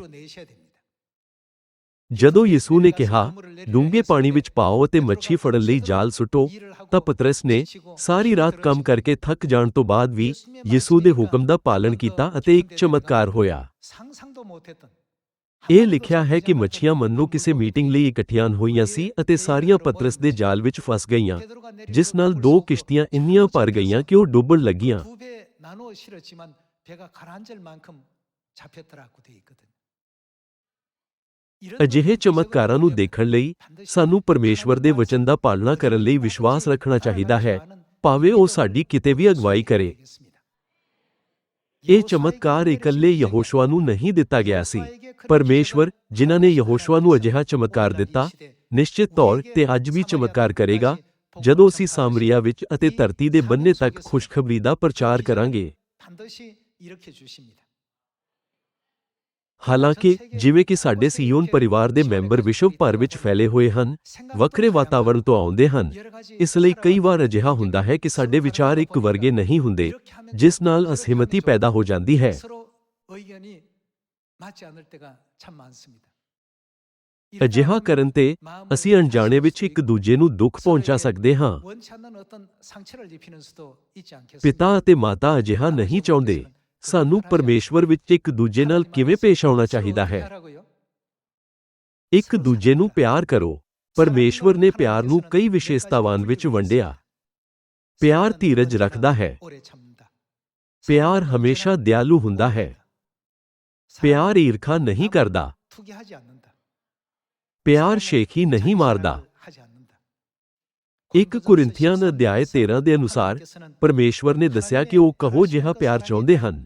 A: ਜਦੋਂ ਯਿਸੂ ਨੇ ਕਿਹਾ, ਡੂੰਘੇ ਪਾਣੀ ਵਿੱਚ ਪਾਓ ਅਤੇ ਮੱਛੀ ਫੜਨ ਲਈ ਜਾਲ ਸੁੱਟੋ, ਤਾਂ ਪਤਰਸ ਨੇ ਸਾਰੀ ਰਾਤ ਕੰਮ ਕਰਕੇ ਥੱਕ ਜਾਣ ਤੋਂ ਬਾਅਦ ਵੀ ਯਿਸੂ ਦੇ ਹੁਕਮ ਦਾ ਪਾਲਣ ਕੀਤਾ ਅਤੇ ਇੱਕ ਚਮਤਕਾਰ ਹੋਇਆ। ਇਹ ਲਿਖਿਆ ਹੈ ਕਿ ਮੱਛੀਆਂ ਮੰਨੋ ਕਿਸੇ ਮੀਟਿੰਗ ਲਈ ਇਕੱਠੀਆਂ ਹੋਈਆਂ ਸੀ ਅਤੇ ਸਾਰੀਆਂ ਪਤਰਸ ਦੇ ਜਾਲ ਵਿੱਚ ਫਸ ਗਈਆਂ, ਜਿਸ ਨਾਲ ਦੋ ਕਿਸ਼ਤੀਆਂ ਇੰਨੀਆਂ ਭਰ ਗਈਆਂ ਕਿ ਉਹ ਡੁੱਬਣ ਲੱਗੀਆਂ। ਅਜਿਹੇ ਚਮਤਕਾਰਾਂ ਨੂੰ ਦੇਖਣ ਲਈ ਸਾਨੂੰ ਪਰਮੇਸ਼ਵਰ ਦੇ ਵਚਨ ਦਾ ਪਾਲਣਾ ਕਰਨ ਲਈ ਵਿਸ਼ਵਾਸ ਰੱਖਣਾ ਚਾਹੀਦਾ ਹੈ। ਭਾਵੇਂ ਉਹ ਸਾਡੀ ਕਿਤੇ ਵੀ ਅਗਵਾਈ ਕਰੇ। ਇਹ ਚਮਤਕਾਰ ਇਕੱਲੇ ਯਹੋਸ਼ੂਆ ਨੂੰ ਨਹੀਂ ਦਿੱਤਾ ਗਿਆ ਸੀ। ਪਰਮੇਸ਼ਵਰ, ਜਿਨ੍ਹਾਂ ਨੇ ਯਹੋਸ਼ੂਆ ਨੂੰ ਅਜਿਹਾ ਚਮਤਕਾਰ ਦਿੱਤਾ, ਨਿਸ਼ਚਿਤ ਤੌਰ ਤੇ ਅੱਜ ਵੀ ਚਮਤਕਾਰ ਕਰੇਗਾ, ਜਦੋਂ ਅਸੀਂ ਸਾਮਰੀਆ ਵਿੱਚ ਅਤੇ ਧਰਤੀ ਦੇ ਬੰਨੇ ਤੱਕ ਖੁਸ਼ਖਬਰੀ ਦਾ ਪ੍ਰਚਾਰ ਕਰਾਂਗੇ। ਹਾਲਾਂਕਿ, ਜਿਵੇਂ ਕਿ ਸਾਡੇ ਸੀਯੋਨ ਪਰਿਵਾਰ ਦੇ ਮੈਂਬਰ ਵਿਸ਼ਵ ਭਰ ਵਿੱਚ ਫੈਲੇ ਹੋਏ ਹਨ, ਵੱਖਰੇ ਵਾਤਾਵਰਣ ਤੋਂ ਆਉਂਦੇ ਹਨ। ਇਸ ਲਈ ਕਈ ਵਾਰ ਅਜਿਹਾ ਹੁੰਦਾ ਹੈ ਕਿ ਸਾਡੇ ਵਿਚਾਰ ਇੱਕ ਵਰਗੇ ਨਹੀਂ ਹੁੰਦੇ, ਜਿਸ ਨਾਲ ਅਸਹਿਮਤੀ ਪੈਦਾ ਹੋ ਜਾਂਦੀ ਹੈ। ਅਜਿਹਾ ਕਰਨ ਤੇ ਅਸੀਂ ਅਣਜਾਣੇ ਵਿੱਚ ਇੱਕ ਦੂਜੇ ਨੂੰ ਦੁੱਖ ਪਹੁੰਚਾ ਸਕਦੇ ਹਾਂ। ਪਿਤਾ ਅਤੇ ਮਾਤਾ ਅਜਿਹਾ ਨਹੀਂ ਚਾਹੁੰਦੇ। ਸਾਨੂੰ ਪਰਮੇਸ਼ਵਰ ਵਿੱਚ ਇੱਕ ਦੂਜੇ ਨਾਲ ਕਿਵੇਂ ਪੇਸ਼ ਆਉਣਾ ਚਾਹੀਦਾ ਹੈ? ਇੱਕ ਦੂਜੇ ਨੂੰ ਪਿਆਰ ਕਰੋ। ਪਰਮੇਸ਼ਵਰ ਨੇ ਪਿਆਰ ਨੂੰ ਕਈ ਵਿਸ਼ੇਸ਼ਤਾਵਾਂ ਵਿੱਚ ਵੰਡਿਆ। ਪਿਆਰ ਧੀਰਜ ਰੱਖਦਾ ਹੈ। ਪਿਆਰ ਹਮੇਸ਼ਾ ਦਿਆਲੂ ਹੁੰਦਾ ਹੈ। ਪਿਆਰ ਈਰਖਾ ਨਹੀਂ ਕਰਦਾ। ਪਿਆਰ ਸ਼ੇਖੀ ਨਹੀਂ ਮਾਰਦਾ। ਇੱਕ ਕੁਰਿੰਥੀਆਂ ਅਧਿਆਇ 13 ਦੇ ਅਨੁਸਾਰ ਪਰਮੇਸ਼ਵਰ ਨੇ ਦੱਸਿਆ ਕਿ ਉਹ ਕਹੋ ਜਿਹਾ ਪਿਆਰ ਚਾਹੁੰਦੇ ਹਨ।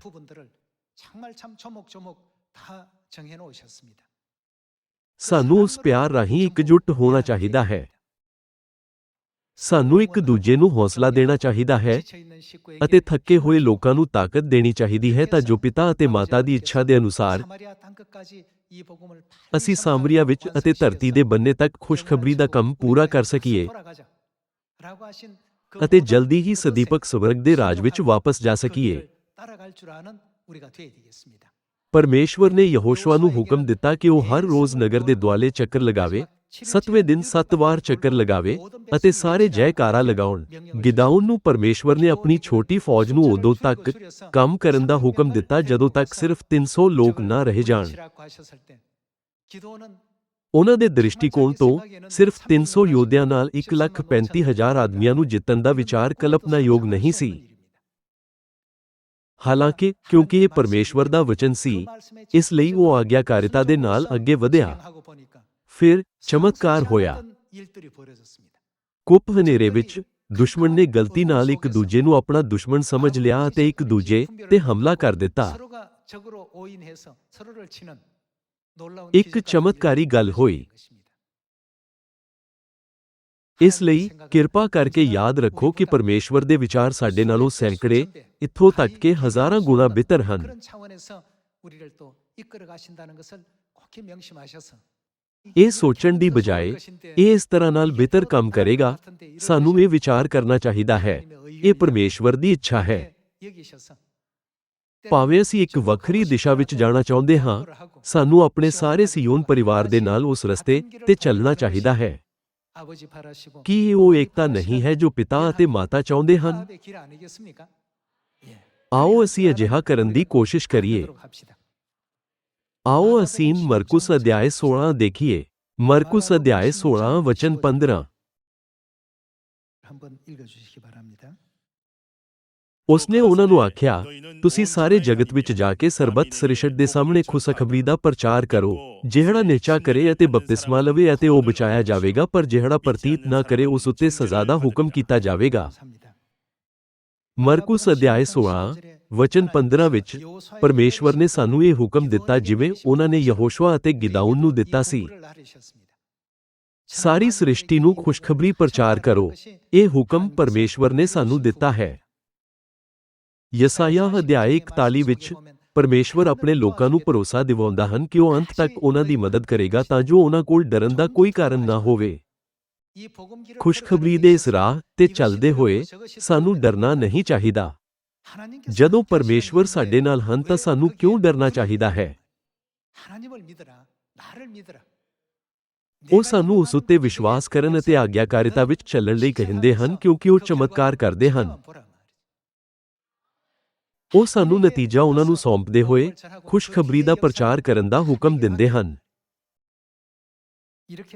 A: ਸਾਨੂੰ ਉਸ ਪਿਆਰ ਰਾਹੀਂ ਇਕਜੁੱਟ ਹੋਣਾ ਚਾਹੀਦਾ ਹੈ। ਸਾਨੂੰ ਇੱਕ ਦੂਜੇ ਨੂੰ ਹੌਸਲਾ ਦੇਣਾ ਚਾਹੀਦਾ ਹੈ ਅਤੇ ਥੱਕੇ ਹੋਏ ਲੋਕਾਂ ਨੂੰ ਤਾਕਤ ਦੇਣੀ ਚਾਹੀਦੀ ਹੈ ਤਾਂ ਜੋ ਪਿਤਾ ਅਤੇ ਮਾਤਾ ਦੀ ਇੱਛਾ ਦੇ ਅਨੁਸਾਰ ਅਸੀਂ ਸਾਮਰੀਆ ਵਿੱਚ ਅਤੇ ਧਰਤੀ ਦੇ ਬੰਨੇ ਤੱਕ ਖੁਸ਼ਖਬਰੀ ਦਾ ਕੰਮ ਪੂਰਾ ਕਰ ਸਕੀਏ। ਅਤੇ ਜਲਦੀ ਹੀ ਸਦੀਪਕ ਸਵਰਗ ਦੇ ਰਾਜ ਵਿੱਚ ਵਾਪਸ ਜਾ ਸਕੀਏ। ਪਰਮੇਸ਼ਵਰ ਨੇ ਯਹੋਸ਼ੂਆ ਨੂੰ ਹੁਕਮ ਦਿੱਤਾ ਕਿ ਉਹ ਹਰ ਰੋਜ਼ ਨਗਰ ਦੇ ਦੁਆਲੇ ਚੱਕਰ ਲਗਾਵੇ ਸੱਤਵੇਂ ਦਿਨ ਸੱਤ ਵਾਰ ਚੱਕਰ ਲਗਾਵੇ ਅਤੇ ਸਾਰੇ ਜੈਕਾਰਾ ਲਗਾਉਣ। ਗਿਦਾਉਨ ਨੂੰ ਪਰਮੇਸ਼ਵਰ ਨੇ ਆਪਣੀ ਛੋਟੀ ਫੌਜ ਨੂੰ ਉਦੋਂ ਤੱਕ ਕੰਮ ਕਰਨ ਦਾ ਹੁਕਮ ਦਿੱਤਾ ਜਦੋਂ ਤੱਕ ਸਿਰਫ 300 ਲੋਕ ਨਾ ਰਹਿ ਜਾਣ। ਉਹਨਾਂ ਦੇ ਦ੍ਰਿਸ਼ਟੀਕੋਣ ਤੋਂ ਸਿਰਫ 300 ਯੋਧਿਆਂ ਨਾਲ 135000 ਆਦਮੀਆਂ ਨੂੰ ਜਿੱਤਣ ਦਾ ਵਿਚਾਰ ਕਲਪਨਾਯੋਗ ਨਹੀਂ ਸੀ। ਹਾਲਾਂਕਿ ਕਿਉਂਕਿ ਇਹ ਪਰਮੇਸ਼ਵਰ ਦਾ ਵਚਨ ਸੀ ਇਸ ਲਈ ਉਹ ਆਗਿਆਕਾਰਿਤਾ ਦੇ ਨਾਲ ਅੱਗੇ ਵਧਿਆ। ਫਿਰ ਚਮਤਕਾਰ ਹੋਇਆ। ਕੁੱਪ ਹਨੇਰੇ ਵਿੱਚ ਦੁਸ਼ਮਣ ਨੇ ਗਲਤੀ ਨਾਲ ਇੱਕ ਦੂਜੇ ਨੂੰ ਆਪਣਾ ਦੁਸ਼ਮਣ ਸਮਝ ਲਿਆ ਅਤੇ ਇੱਕ ਦੂਜੇ ਤੇ ਹਮਲਾ ਕਰ ਦਿੱਤਾ। ਇੱਕ ਚਮਤਕਾਰੀ ਗੱਲ ਹੋਈ। ਇਸ ਲਈ ਕਿਰਪਾ ਕਰਕੇ ਯਾਦ ਰੱਖੋ ਕਿ ਪਰਮੇਸ਼ਵਰ ਦੇ ਵਿਚਾਰ ਸਾਡੇ ਨਾਲੋਂ ਸੈਂਕੜੇ, ਇੱਥੋਂ ਤੱਕ ਕਿ ਹਜ਼ਾਰਾਂ ਗੁਣਾ ਬਿਹਤਰ ਹਨ। ਇਹ ਸੋਚਣ ਦੀ ਬਜਾਏ, ਇਹ ਇਸ ਤਰ੍ਹਾਂ ਨਾਲ ਬਿਹਤਰ ਕੰਮ ਕਰੇਗਾ। ਸਾਨੂੰ ਇਹ ਵਿਚਾਰ ਕਰਨਾ ਚਾਹੀਦਾ ਹੈ। ਇਹ ਪਰਮੇਸ਼ਵਰ ਦੀ ਇੱਛਾ ਹੈ। ਭਾਵੇਂ ਅਸੀਂ ਇੱਕ ਵੱਖਰੀ ਦਿਸ਼ਾ ਵਿੱਚ ਜਾਣਾ ਚਾਹੁੰਦੇ ਹਾਂ, ਸਾਨੂੰ ਆਪਣੇ ਸਾਰੇ ਸਿਯੋਨ ਪਰਿਵਾਰ ਦੇ ਨਾਲ ਉਸ ਰਸਤੇ ਤੇ ਚੱਲਣਾ ਚਾਹੀਦਾ ਹੈ। ਕੀ ਇਹ ਉਹ ਏਕਤਾ ਨਹੀਂ ਹੈ ਜੋ ਪਿਤਾ ਅਤੇ ਮਾਤਾ ਚਾਹੁੰਦੇ ਹਨ? ਆਓ ਅਸੀਂ ਅਜਿਹਾ ਕਰਨ ਦੀ ਕੋਸ਼ਿਸ਼ ਕਰੀਏ। ਆਓ ਅਸੀਂ ਮਰਕੁਸ ਅਧਿਆਇ 16 ਦੇਖੀਏ। ਮਰਕੁਸ ਅਧਿਆਇ 16 ਵਚਨ 15 ਉਸਨੇ ਉਹਨਾਂ ਨੂੰ ਆਖਿਆ, ਤੁਸੀਂ ਸਾਰੇ ਜਗਤ ਵਿੱਚ ਜਾ ਕੇ ਸਰਬੱਤ ਸ੍ਰਿਸ਼ਟ ਦੇ ਸਾਹਮਣੇ ਖੁਸ਼ਖਬਰੀ ਦਾ ਪ੍ਰਚਾਰ ਕਰੋ। ਜਿਹੜਾ ਨਿਚਾ ਕਰੇ ਅਤੇ ਬਪਤਿਸਮਾ ਲਵੇ ਅਤੇ ਉਹ ਬਚਾਇਆ ਜਾਵੇਗਾ, ਪਰ ਜਿਹੜਾ ਪ੍ਰਤੀਤ ਨਾ ਕਰੇ, ਉਸ ਉੱਤੇ ਸਜ਼ਾ ਦਾ ਹੁਕਮ ਕੀਤਾ ਜਾਵੇਗਾ। ਮਰਕੁਸ ਅਧਿਆਇ 16 ਵਚਨ 15 ਵਿੱਚ ਪਰਮੇਸ਼ਵਰ ਨੇ ਸਾਨੂੰ ਇਹ ਹੁਕਮ ਦਿੱਤਾ ਜਿਵੇਂ ਉਹਨਾਂ ਨੇ ਯਹੋਸ਼ੂਆ ਅਤੇ ਗਿਦਾਉਨ ਨੂੰ ਦਿੱਤਾ ਸੀ। ਸਾਰੀ ਸ੍ਰਿਸ਼ਟੀ ਨੂੰ ਖੁਸ਼ਖਬਰੀ ਪ੍ਰਚਾਰ ਕਰੋ। ਇਹ ਹੁਕਮ ਪਰਮੇਸ਼ਵਰ ਨੇ ਸਾਨੂੰ ਦਿੱਤਾ ਹੈ। ਯਸਾਇਆ ਅਧਿਆਇ 41 ਵਿੱਚ ਪਰਮੇਸ਼ਵਰ ਆਪਣੇ ਲੋਕਾਂ ਨੂੰ ਭਰੋਸਾ ਦਿਵਾਉਂਦਾ ਹਨ ਕਿ ਉਹ ਅੰਤ ਤੱਕ ਉਹਨਾਂ ਦੀ ਮਦਦ ਕਰੇਗਾ ਤਾਂ ਜੋ ਉਹਨਾਂ ਕੋਲ ਡਰਨ ਦਾ ਕੋਈ ਕਾਰਨ ਨਾ ਹੋਵੇ। ਖੁਸ਼ਖਬਰੀ ਦੇ ਇਸ ਰਾਹ ਤੇ ਚੱਲਦੇ ਹੋਏ ਸਾਨੂੰ ਡਰਨਾ ਨਹੀਂ ਚਾਹੀਦਾ। ਜਦੋਂ ਪਰਮੇਸ਼ਵਰ ਸਾਡੇ ਨਾਲ ਹਨ ਤਾਂ ਸਾਨੂੰ ਕਿਉਂ ਡਰਨਾ ਚਾਹੀਦਾ ਹੈ? ਉਹ ਸਾਨੂੰ ਉਸ ਉੱਤੇ ਵਿਸ਼ਵਾਸ ਕਰਨ ਅਤੇ ਆਗਿਆਕਾਰਿਤਾ ਵਿੱਚ ਚੱਲਣ ਲਈ ਕਹਿੰਦੇ ਹਨ ਕਿਉਂਕਿ ਉਹ ਚਮਤਕਾਰ ਕਰਦੇ ਹਨ। ਉਹ ਸਾਨੂੰ ਨਤੀਜਾ ਉਹਨਾਂ ਨੂੰ ਸੌਂਪਦੇ ਹੋਏ ਖੁਸ਼ਖਬਰੀ ਦਾ ਪ੍ਰਚਾਰ ਕਰਨ ਦਾ ਹੁਕਮ ਦਿੰਦੇ ਹਨ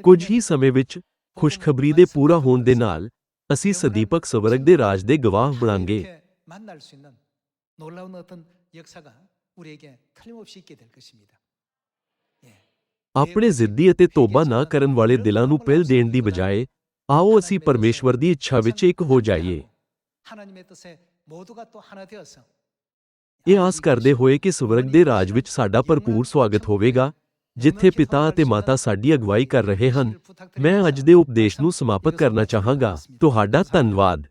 A: ਕੁਝ ਹੀ ਸਮੇਂ ਵਿੱਚ ਖੁਸ਼ਖਬਰੀ ਦੇ ਪੂਰਾ ਹੋਣ ਦੇ ਨਾਲ ਅਸੀਂ ਸਦੀਪਕ ਸਵਰਗ ਦੇ ਰਾਜ ਦੇ ਗਵਾਹ ਬਣਾਂਗੇ
B: 만날 수 있는 놀라운 어떤 역사가 우리에게 틀림없이 있게 될 것입니다.
A: ਆਪਣੇ ਜ਼ਿੱਦੀ ਅਤੇ ਤੋਬਾ ਨਾ ਕਰਨ ਵਾਲੇ ਦਿਲਾਂ ਨੂੰ ਪਹਿਲ ਦੇਣ ਦੀ ਬਜਾਏ ਆਓ ਅਸੀਂ ਪਰਮੇਸ਼ਵਰ ਦੀ ਇੱਛਾ ਵਿੱਚ ਇੱਕ ਹੋ ਜਾਈਏ
B: 하나님의 뜻에 모두가 또 하나 되어서
A: ਇਹ ਆਸ ਕਰਦੇ ਹੋਏ ਕਿ ਸਵਰਗ ਦੇ ਰਾਜ ਵਿੱਚ ਸਾਡਾ ਭਰਪੂਰ ਸਵਾਗਤ ਹੋਵੇਗਾ, ਜਿੱਥੇ ਪਿਤਾ ਅਤੇ ਮਾਤਾ ਸਾਡੀ ਅਗਵਾਈ ਕਰ ਰਹੇ ਹਨ। ਮੈਂ ਅੱਜ ਦੇ ਉਪਦੇਸ਼ ਨੂੰ ਸਮਾਪਤ ਕਰਨਾ ਚਾਹਾਂਗਾ। ਤੁਹਾਡਾ ਧੰਨਵਾਦ।